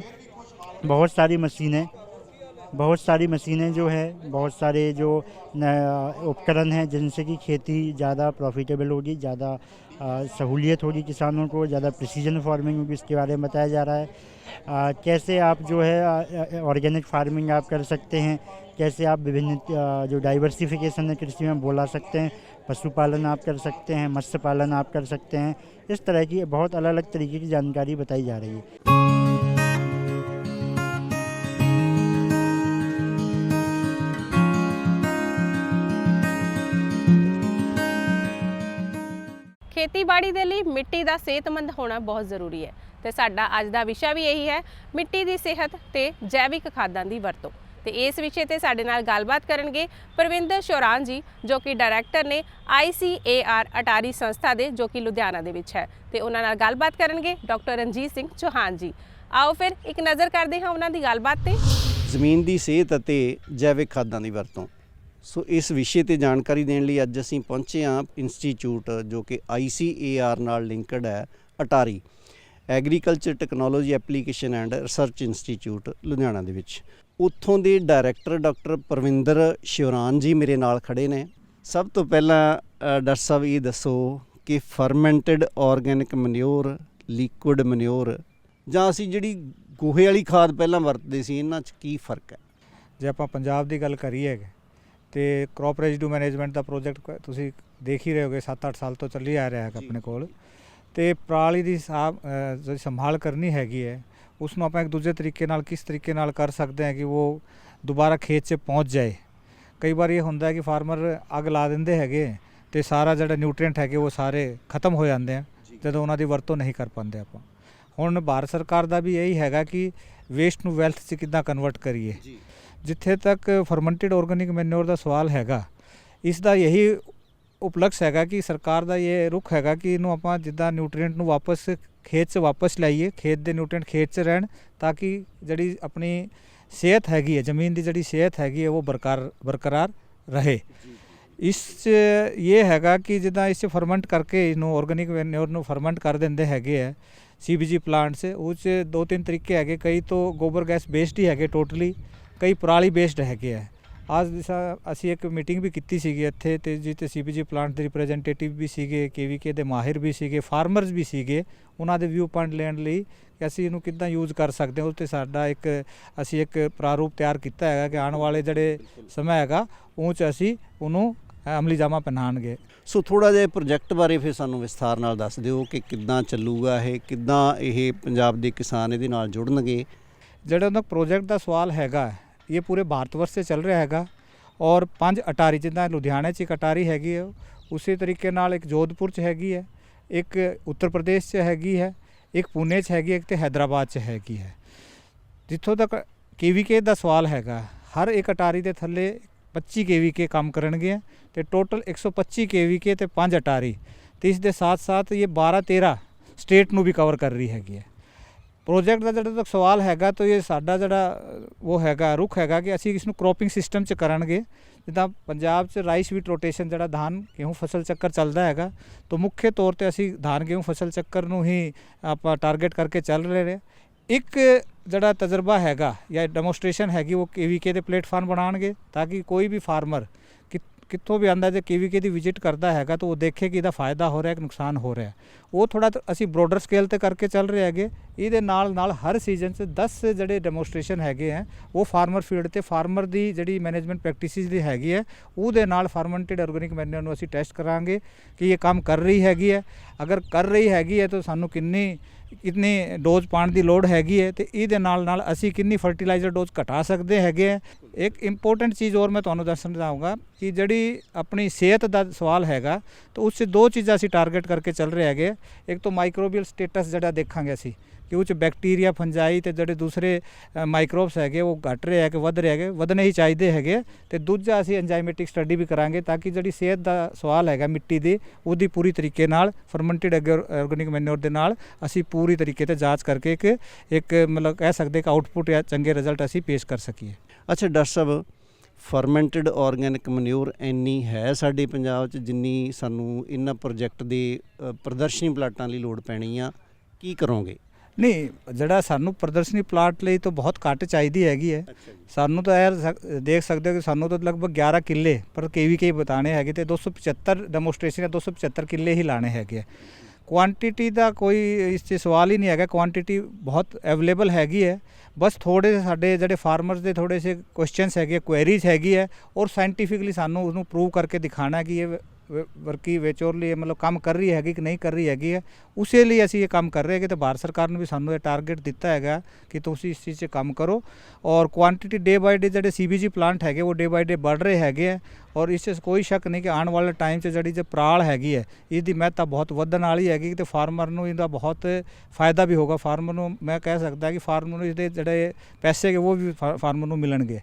बहुत सारी मशीनें बहुत सारी मशीनें जो है बहुत सारे जो उपकरण हैं जिनसे कि खेती ज़्यादा प्रॉफिटेबल होगी ज़्यादा सहूलियत होगी किसानों को ज़्यादा प्रिसीजन फ़ार्मिंग होगी इसके बारे में बताया जा रहा है। आ, कैसे आप जो है ऑर्गेनिक फ़ार्मिंग आप कर सकते हैं कैसे आप विभिन्न आ, जो डाइवर्सिफिकेशन है कृषि में बोला सकते हैं पशुपालन आप कर सकते हैं मत्स्य पालन आप कर सकते हैं इस तरह की बहुत अलग अलग तरीके की जानकारी बताई जा रही है ਖੇਤੀਬਾੜੀ ਦੇ ਲਈ ਮਿੱਟੀ ਦਾ ਸਿਹਤਮੰਦ ਹੋਣਾ ਬਹੁਤ ਜ਼ਰੂਰੀ ਹੈ ਤੇ ਸਾਡਾ ਅੱਜ ਦਾ ਵਿਸ਼ਾ ਵੀ ਇਹੀ ਹੈ ਮਿੱਟੀ ਦੀ ਸਿਹਤ ਤੇ ਜੈਵਿਕ ਖਾਦਾਂ ਦੀ ਵਰਤੋਂ ਤੇ ਇਸ ਵਿਸ਼ੇ ਤੇ ਸਾਡੇ ਨਾਲ ਗੱਲਬਾਤ ਕਰਨਗੇ ਪਰਵਿੰਦਰ ਸ਼ੋਰਾਨ ਜੀ, ਜੋ ਕਿ ਡਾਇਰੈਕਟਰ ਨੇ ICAR ਅਟਾਰੀ ਸੰਸਥਾ ਦੇ, ਜੋ ਕਿ ਲੁਧਿਆਣਾ ਦੇ ਵਿੱਚ ਹੈ। ਤੇ ਉਹਨਾਂ ਨਾਲ ਗੱਲਬਾਤ ਕਰਨਗੇ ਡਾਕਟਰ ਰਣਜੀਤ ਸਿੰਘ ਚੌਹਾਨ ਜੀ। ਆਓ ਫਿਰ ਇੱਕ ਨਜ਼ਰ ਕਰਦੇ ਹਾਂ ਉਹਨਾਂ ਦੀ ਗੱਲਬਾਤ ਤੇ। ਜ਼ਮੀਨ ਦੀ ਸਿਹਤ ਅਤੇ ਜੈਵਿਕ ਖਾਦਾਂ ਦੀ ਵਰਤੋਂ। ਸੋ ਇਸ ਵਿਸ਼ੇ ਤੇ ਜਾਣਕਾਰੀ ਦੇਣ ਲਈ ਅੱਜ ਅਸੀਂ ਪਹੁੰਚੇ ਹਾਂ ਇੰਸਟੀਚਿਊਟ, ਜੋ ਕਿ ICAR ਨਾਲ ਲਿੰਕਡ ਹੈ, ATARI. Agriculture technology application and research institute, Ludhiana ਦੇ ਵਿੱਚ। ਉੱਥੋਂ ਦੇ ਡਾਇਰੈਕਟਰ ਡਾਕਟਰ ਪ੍ਰਵਿੰਦਰ ਸ਼ਿਵਰਾਨ ਜੀ ਮੇਰੇ ਨਾਲ ਖੜੇ ਨੇ। ਸਭ ਤੋਂ ਪਹਿਲਾਂ ਡਾਕਟਰ ਸਾਹਿਬ ਇਹ ਦੱਸੋ ਕਿ fermented organic manure liquid manure ਜਾਂ ਅਸੀਂ ਜਿਹੜੀ ਗੋਹੇ ਵਾਲੀ ਖਾਦ ਪਹਿਲਾਂ ਵਰਤਦੇ ਸੀ ਇਹਨਾਂ 'ਚ ਕੀ ਫ਼ਰਕ ਹੈ? ਜੇ ਆਪਾਂ ਪੰਜਾਬ ਦੀ ਗੱਲ ਕਰੀਏ ਤੇ ਕ੍ਰੌਪ ਰੈਜ਼ਿਡੂ ਮੈਨੇਜਮੈਂਟ ਦਾ ਪ੍ਰੋਜੈਕਟ ਤੁਸੀਂ ਦੇਖ ਹੀ ਰਹੇ ਹੋਗੇ 7-8 ਸਾਲ ਤੋਂ ਚੱਲੀ ਆ ਰਿਹਾ ਹੈ ਆਪਣੇ ਕੋਲ। ਤੇ ਪਰਾਲੀ ਦੀ ਸੰਭਾਲ ਕਰਨੀ ਹੈਗੀ ਹੈ ਉਸ ਨੂੰ ਆਪਾਂ ਇੱਕ ਦੂਜੇ ਤਰੀਕੇ ਨਾਲ ਕਿਸ ਤਰੀਕੇ ਨਾਲ ਕਰ ਸਕਦੇ ਹਾਂ ਕਿ ਉਹ ਦੁਬਾਰਾ ਖੇਤ 'ਚ ਪਹੁੰਚ ਜਾਏ। ਕਈ ਵਾਰ ਇਹ ਹੁੰਦਾ ਹੈ ਕਿ ਫਾਰਮਰ ਅੱਗ ਲਾ ਦਿੰਦੇ ਹੈਗੇ ਤੇ ਸਾਰਾ ਜਿਹੜਾ ਨਿਊਟ੍ਰੀਐਂਟ ਹੈਗੇ ਉਹ ਸਾਰੇ ਖਤਮ ਹੋ ਜਾਂਦੇ ਆ ਜਦੋਂ ਉਹਨਾਂ ਦੀ ਵਰਤੋਂ ਨਹੀਂ ਕਰ ਪਾਉਂਦੇ ਆਪਾਂ। ਹੁਣ ਭਾਰਤ ਸਰਕਾਰ ਦਾ ਵੀ ਇਹੀ ਹੈਗਾ ਕਿ ਵੇਸਟ ਨੂੰ ਵੈਲਥ 'ਚ ਕਿੱਦਾਂ ਕਨਵਰਟ ਕਰੀਏ। ਜਿੱਥੇ ਤੱਕ ਫਰਮੈਂਟਡ ਆਰਗੈਨਿਕ ਮੈਨੂਅਰ ਦਾ ਸਵਾਲ ਹੈਗਾ ਇਸ ਦਾ ਯਹੀ ਉਪਲਕਸ਼ ਹੈਗਾ ਕਿ ਸਰਕਾਰ ਦਾ ਇਹ ਰੁਖ ਹੈਗਾ ਕਿ ਇਹਨੂੰ ਆਪਾਂ ਜਿੱਦਾਂ ਨਿਊਟ੍ਰੀਐਂਟ ਨੂੰ ਵਾਪਸ ਖੇਤ 'ਚ ਵਾਪਸ ਲਾਈਏ, ਖੇਤ ਦੇ ਨਿਊਟ੍ਰੀਐਂਟ ਖੇਤ 'ਚ ਰਹਿਣ ਤਾਂ ਕਿ ਜਿਹੜੀ ਆਪਣੀ ਸਿਹਤ ਹੈਗੀ ਹੈ, ਜ਼ਮੀਨ ਦੀ ਜਿਹੜੀ ਸਿਹਤ ਹੈਗੀ ਹੈ, ਉਹ ਬਰਕਰਾਰ ਬਰਕਰਾਰ ਰਹੇ। ਇਸ 'ਚ ਇਹ ਹੈਗਾ ਕਿ ਜਿੱਦਾਂ ਇਸ 'ਚ ਫਰਮੈਂਟ ਕਰਕੇ ਇਹਨੂੰ ਆਰਗੈਨਿਕ ਮੈਨੂਅਰ ਨੂੰ ਫਰਮੈਂਟ ਕਰ ਦਿੰਦੇ ਹੈਗੇ ਹੈ ਸੀਬੀਜੀ ਪਲਾਂਟ 'ਚ ਉਹ 'ਚ ਦੋ ਤਿੰਨ ਤਰੀਕੇ ਹੈਗੇ, ਕਈ ਤੋਂ ਗੋਬਰ ਗੈਸ ਬੇਸਡ ਹੀ ਹੈਗੇ ਟੋਟਲੀ ਕਈ ਪਰਾਲੀ ਬੇਸਡ ਹੈਗੇ ਹੈ। ਅੱਜ ਦਿਸਾ ਅਸੀਂ ਇੱਕ ਮੀਟਿੰਗ ਵੀ ਕੀਤੀ ਸੀਗੀ ਇੱਥੇ ਤੇ ਜਿੱਥੇ ਸੀਪੀਜੀ ਪਲਾਂਟ ਦੇ ਰਿਪਰੈਜ਼ੈਂਟੇਟਿਵ ਵੀ ਸੀਗੇ ਕੇਵੀਕੇ ਦੇ ਮਾਹਿਰ ਵੀ ਸੀਗੇ ਫਾਰਮਰਸ ਵੀ ਸੀਗੇ ਉਹਨਾਂ ਦੇ ਵਿਊ ਪੁਆਇੰਟ ਲੈਣ ਲਈ ਕਿ ਅਸੀਂ ਇਹਨੂੰ ਕਿੱਦਾਂ ਯੂਜ਼ ਕਰ ਸਕਦੇ ਹਾਂ ਉਹ ਤੇ ਸਾਡਾ ਇੱਕ ਅਸੀਂ ਇੱਕ ਪ੍ਰਾਰੂਪ ਤਿਆਰ ਕੀਤਾ ਹੈਗਾ ਕਿ ਆਉਣ ਵਾਲੇ ਜਿਹੜੇ ਸਮਾਂ ਹੈਗਾ ਉਹ 'ਚ ਅਸੀਂ ਉਹਨੂੰ ਅਮਲੀ ਜਾਮਾ ਪਹਿਨਾਣਗੇ ਸੋ ਥੋੜਾ ਜਿਹਾ ਪ੍ਰੋਜੈਕਟ ਬਾਰੇ ਫਿਰ ਸਾਨੂੰ ਵਿਸਥਾਰ ਨਾਲ ਦੱਸ ਦਿਓ ਕਿ ਕਿੱਦਾਂ ਚੱਲੂਗਾ ਇਹ ਕਿੱਦਾਂ ਇਹ ਪੰਜਾਬ ਦੇ ਕਿਸਾਨ ਇਹਦੇ ਨਾਲ ਜੁੜਨਗੇ ਜਿਹੜਾ ਉਹਨਾਂ ਪ੍ਰੋਜੈਕਟ ਦਾ ਸਵਾਲ ਹੈਗਾ ਇਹ ਪੂਰੇ ਭਾਰਤ ਵਰਸ਼ 'ਚ ਚੱਲ ਰਿਹਾ ਹੈਗਾ ਔਰ ਪੰਜ ਅਟਾਰੀ ਜਿੱਦਾਂ ਲੁਧਿਆਣੇ 'ਚ ਇੱਕ ਅਟਾਰੀ ਹੈਗੀ ਹੈ, ਉਸੇ ਤਰੀਕੇ ਨਾਲ ਇੱਕ ਜੋਧਪੁਰ 'ਚ ਹੈਗੀ ਹੈ, ਇੱਕ ਉੱਤਰ ਪ੍ਰਦੇਸ਼ 'ਚ ਹੈਗੀ ਹੈ, ਇੱਕ ਪੁਣੇ 'ਚ ਹੈਗੀ ਹੈ, ਇੱਕ ਤੇ ਹੈਦਰਾਬਾਦ 'ਚ ਹੈਗੀ ਹੈ। ਜਿੱਥੋਂ ਤੱਕ ਕੇਵੀਕੇ ਦਾ ਸਵਾਲ ਹੈਗਾ, ਹਰ ਇੱਕ ਅਟਾਰੀ ਦੇ ਥੱਲੇ 25 ਕੇਵੀਕੇ ਕੰਮ ਕਰਨਗੇ ਤੇ ਟੋਟਲ 125 ਕੇਵੀਕੇ ਤੇ 5 ਅਟਾਰੀ ਤੇ ਇਸ ਦੇ ਸਾਥ ਸਾਥ ਇਹ 12 13 ਸਟੇਟ ਨੂੰ ਵੀ ਕਵਰ ਕਰ ਰਹੀ ਹੈਗੀ ਹੈ। ਪ੍ਰੋਜੈਕਟ ਦਾ ਜਿਹੜਾ ਤੱਕ ਸਵਾਲ ਹੈਗਾ ਤਾਂ ਇਹ ਸਾਡਾ ਜਿਹੜਾ, ਉਹ ਹੈਗਾ, ਰੁਖ ਹੈਗਾ ਕਿ ਅਸੀਂ ਇਸ ਨੂੰ ਕ੍ਰੋਪਿੰਗ ਸਿਸਟਮ 'ਚ ਕਰਨਗੇ ਜਿੱਦਾਂ ਪੰਜਾਬ 'ਚ ਰਾਈਸ ਵੀਟ ਰੋਟੇਸ਼ਨ ਜਿਹੜਾ ਧਾਨ, ਗੇਹੂੰ ਫਸਲ ਚੱਕਰ ਚੱਲਦਾ ਹੈਗਾ, ਤਾਂ ਮੁੱਖ ਤੌਰ ਤੇ ਅਸੀਂ ਧਾਨ, ਗੇਹੂੰ ਫਸਲ ਚੱਕਰ ਨੂੰ ਹੀ ਆਪਾਂ ਟਾਰਗੇਟ ਕਰਕੇ ਚੱਲ ਰਹੇ ਨੇ। ਇੱਕ ਜਿਹੜਾ ਤਜਰਬਾ ਹੈਗਾ ਜਾਂ ਡੈਮੋਸਟ੍ਰੇਸ਼ਨ ਹੈਗੀ, ਉਹ ਕੇਵੀਕੇ ਦੇ ਪਲੇਟਫਾਰਮ ਬਣਾਉਣਗੇ, ਤਾਂ ਕਿ ਕੋਈ ਵੀ ਫਾਰਮਰ ਕਿੱਥੋਂ ਵੀ ਆਂਦਾ ਜੇ ਕੇਵੀਕੇ ਦੀ ਵਿਜ਼ਿਟ ਕਰਦਾ ਹੈਗਾ ਤਾਂ ਉਹ ਦੇਖੇ ਕਿ ਇਹਦਾ ਫਾਇਦਾ ਹੋ ਰਿਹਾ ਕਿ ਨੁਕਸਾਨ ਹੋ ਰਿਹਾ ਉਹ ਥੋੜਾ ਅਸੀਂ ਬ੍ਰੋਡਰ ਸਕੇਲ ਤੇ ਕਰਕੇ ਚੱਲ ਰਹੇ ਹੈਗੇ। ਇਹਦੇ ਨਾਲ ਨਾਲ ਹਰ ਸੀਜ਼ਨ 'ਚ 10 ਜਿਹੜੇ ਡੈਮੋਸਟ੍ਰੇਸ਼ਨ ਹੈਗੇ ਆ ਉਹ ਫਾਰਮਰ ਫੀਲਡ ਤੇ ਫਾਰਮਰ ਦੀ ਜਿਹੜੀ ਮੈਨੇਜਮੈਂਟ ਪ੍ਰੈਕਟਿਸਿਸ ਦੀ ਹੈਗੀ ਹੈ, ਉਹਦੇ ਨਾਲ ਫਰਮੈਂਟਡ ਆਰਗੈਨਿਕ ਮੈਨਿਊਰ ਨੂੰ ਅਸੀਂ ਟੈਸਟ ਕਰਾਂਗੇ ਕਿ ਇਹ ਕੰਮ ਕਰ ਰਹੀ ਹੈਗੀ ਹੈ। ਅਗਰ ਕਰ ਰਹੀ ਹੈਗੀ ਹੈ ਤਾਂ ਸਾਨੂੰ ਕਿੰਨੀ ਕਿੰਨੀ ਡੋਜ਼ ਪਾਉਣ ਦੀ ਲੋੜ ਹੈਗੀ ਹੈ ਤੇ ਇਹਦੇ ਨਾਲ ਨਾਲ ਅਸੀਂ ਕਿੰਨੀ ਫਰਟੀਲਾਈਜ਼ਰ ਡੋਜ਼ ਘਟਾ ਸਕਦੇ ਹੈਗੇ ਹੈ। ਇੱਕ ਇੰਪੋਰਟੈਂਟ ਚੀਜ਼ ਹੋਰ ਮੈਂ ਤੁਹਾਨੂੰ ਦੱਸਣਾ ਚਾਹੂੰਗਾ ਕਿ ਜਿਹੜੀ ਆਪਣੀ ਸਿਹਤ ਦਾ ਸਵਾਲ ਹੈਗਾ, ਤਾਂ ਉਸ 'ਚ ਦੋ ਚੀਜ਼ਾਂ ਅਸੀਂ ਟਾਰਗੇਟ ਕਰਕੇ ਚੱਲ ਰਹੇ ਹੈਗੇ। ਇੱਕ ਤਾਂ ਮਾਈਕਰੋਬੀਅਲ ਸਟੇਟਸ ਜਿਹੜਾ ਦੇਖਾਂਗੇ ਅਸੀਂ। ਕਿ ਉਹ 'ਚ ਬੈਕਟੀਰੀਆ ਫੰਜਾਈ ਤੇ ਜਿਹੜੇ ਦੂਸਰੇ ਮਾਈਕਰੋਬਸ ਹੈਗੇ, ਉਹ ਘਟ ਰਹੇ ਹੈਗੇ, ਵੱਧ ਰਹੇ ਹੈਗੇ, ਵਧਣੇ ਹੀ ਚਾਹੀਦੇ ਹੈਗੇ ਤੇ ਦੂਜਾ ਅਸੀਂ ਐਂਜ਼ਾਈਮੈਟਿਕ ਸਟੱਡੀ ਵੀ ਕਰਾਂਗੇ ਤਾਂ ਕਿ ਜਿਹੜੀ ਸਿਹਤ ਦਾ ਸਵਾਲ ਹੈਗਾ ਮਿੱਟੀ ਦੀ, ਉਹਦੀ ਪੂਰੀ ਤਰੀਕੇ ਨਾਲ ਫਰਮੈਂਟਡ ਆਰਗੈਨਿਕ ਮੈਨਿਓਰ ਦੇ ਨਾਲ ਅਸੀਂ ਪੂਰੀ ਤਰੀਕੇ ਤੇ ਜਾਂਚ ਕਰਕੇ ਇੱਕ ਇੱਕ ਮਤਲਬ ਕਹਿ ਸਕਦੇ ਕਿ ਆਊਟਪੁੱਟ ਜਾਂ ਚੰਗੇ ਰਿਜ਼ਲਟ ਅਸੀਂ ਪੇਸ਼ ਕਰ ਸਕੀਏ। ਅੱਛਾ, ਡਾਕਟਰ ਸਾਹਿਬ ਫਰਮੈਂਟਡ ਆਰਗੈਨਿਕ ਮਨਿਊਰ ਇੰਨੀ ਹੈ ਸਾਡੇ ਪੰਜਾਬ 'ਚ ਜਿੰਨੀ ਸਾਨੂੰ ਇਹਨਾਂ ਪ੍ਰੋਜੈਕਟ ਦੇ ਪ੍ਰਦਰਸ਼ਨੀ ਪਲਾਟਾਂ ਲਈ ਲੋੜ ਪੈਣੀ ਆ, ਕੀ ਕਰੋਗੇ? ਨਹੀਂ ਜਿਹੜਾ ਸਾਨੂੰ ਪ੍ਰਦਰਸ਼ਨੀ ਪਲਾਟ ਲਈ ਤਾਂ ਬਹੁਤ ਘੱਟ ਚਾਹੀਦੀ ਹੈਗੀ ਹੈ। ਸਾਨੂੰ ਤਾਂ ਯਾਰ ਸਕ- ਦੇਖ ਸਕਦੇ ਹੋ ਕਿ ਸਾਨੂੰ ਤਾਂ ਲਗਭਗ 11 ਕਿੱਲੇ ਪਰ ਕੇਵੀਕੇ ਬਤਾਣੇ ਹੈਗੇ ਤੇ 275 ਡੈਮੋਸਟ੍ਰੇਸ਼ਨ 275 ਕਿੱਲੇ ਹੀ ਲਾਣੇ ਹੈਗੇ ਆ ਕੁਆਂਟੀਟੀ ਦਾ ਕੋਈ ਇਸ 'ਚ ਸਵਾਲ ਹੀ ਨਹੀਂ ਹੈਗਾ ਕੁਆਂਟੀਟੀ ਬਹੁਤ ਅਵੇਲੇਬਲ ਹੈਗੀ ਹੈ। ਬਸ ਥੋੜੇ ਸਾਡੇ ਜਿਹੜੇ ਫਾਰਮਰਸ ਦੇ ਥੋੜੇ ਸੇ ਕੁਐਸਚਨਸ ਹੈਗੇ ਕੁਐਰੀਜ਼ ਹੈਗੀ ਹੈ ਔਰ ਸਾਇੰਟੀਫਿਕਲੀ ਸਾਨੂੰ ਉਹਨੂੰ ਪ੍ਰੂਵ ਕਰਕੇ ਦਿਖਾਣਾ ਕਿ ਇਹ ਵ- ਵਰਕੀ ਲਈ ਮਤਲਬ ਕੰਮ ਕਰ ਰਹੀ ਹੈਗੀ ਕਿ ਨਹੀਂ ਕਰ ਰਹੀ ਹੈਗੀ ਹੈ, ਉਸੇ ਲਈ ਅਸੀਂ ਇਹ ਕੰਮ ਕਰ ਰਹੇ ਹੈਗੇ ਤੇ ਭਾਰਤ ਸਰਕਾਰ ਨੇ ਵੀ ਸਾਨੂੰ ਇਹ ਟਾਰਗੇਟ ਦਿੱਤਾ ਹੈਗਾ ਕਿ ਤੁਸੀਂ ਇਸ ਚੀਜ਼ 'ਚ ਕੰਮ ਕਰੋ ਔਰ ਕੁਆਂਟੀਟੀ ਡੇ ਬਾਈ ਡੇ ਜਿਹੜੇ ਸੀਬੀਜੀ ਪਲਾਂਟ ਹੈਗੇ ਉਹ ਡੇ ਬਾਈ ਡੇ ਵੱਧ ਰਹੇ ਹੈਗੇ ਆ ਔਰ ਇਸ 'ਚ ਕੋਈ ਸ਼ੱਕ ਨਹੀਂ ਕਿ ਆਉਣ ਵਾਲੇ ਟਾਈਮ 'ਚ ਜਿਹੜੀ ਜੇ ਪਰਾਲ ਹੈਗੀ ਹੈ, ਇਹਦੀ ਮਹੱਤਤਾ ਬਹੁਤ ਵਧਣ ਵਾਲੀ ਹੈਗੀ ਤੇ ਫਾਰਮਰ ਨੂੰ ਇਹਦਾ ਬਹੁਤ ਫਾਇਦਾ ਵੀ ਹੋਗਾ ਫਾਰਮਰ ਨੂੰ ਮੈਂ ਕਹਿ ਸਕਦਾ ਕਿ ਫਾਰਮਰ ਨੂੰ ਇਹਦੇ ਜਿਹੜੇ ਪੈਸੇ ਹੈਗੇ ਉਹ ਵੀ ਫਾ- ਫਾਰਮਰ ਨੂੰ ਮਿਲਣਗੇ।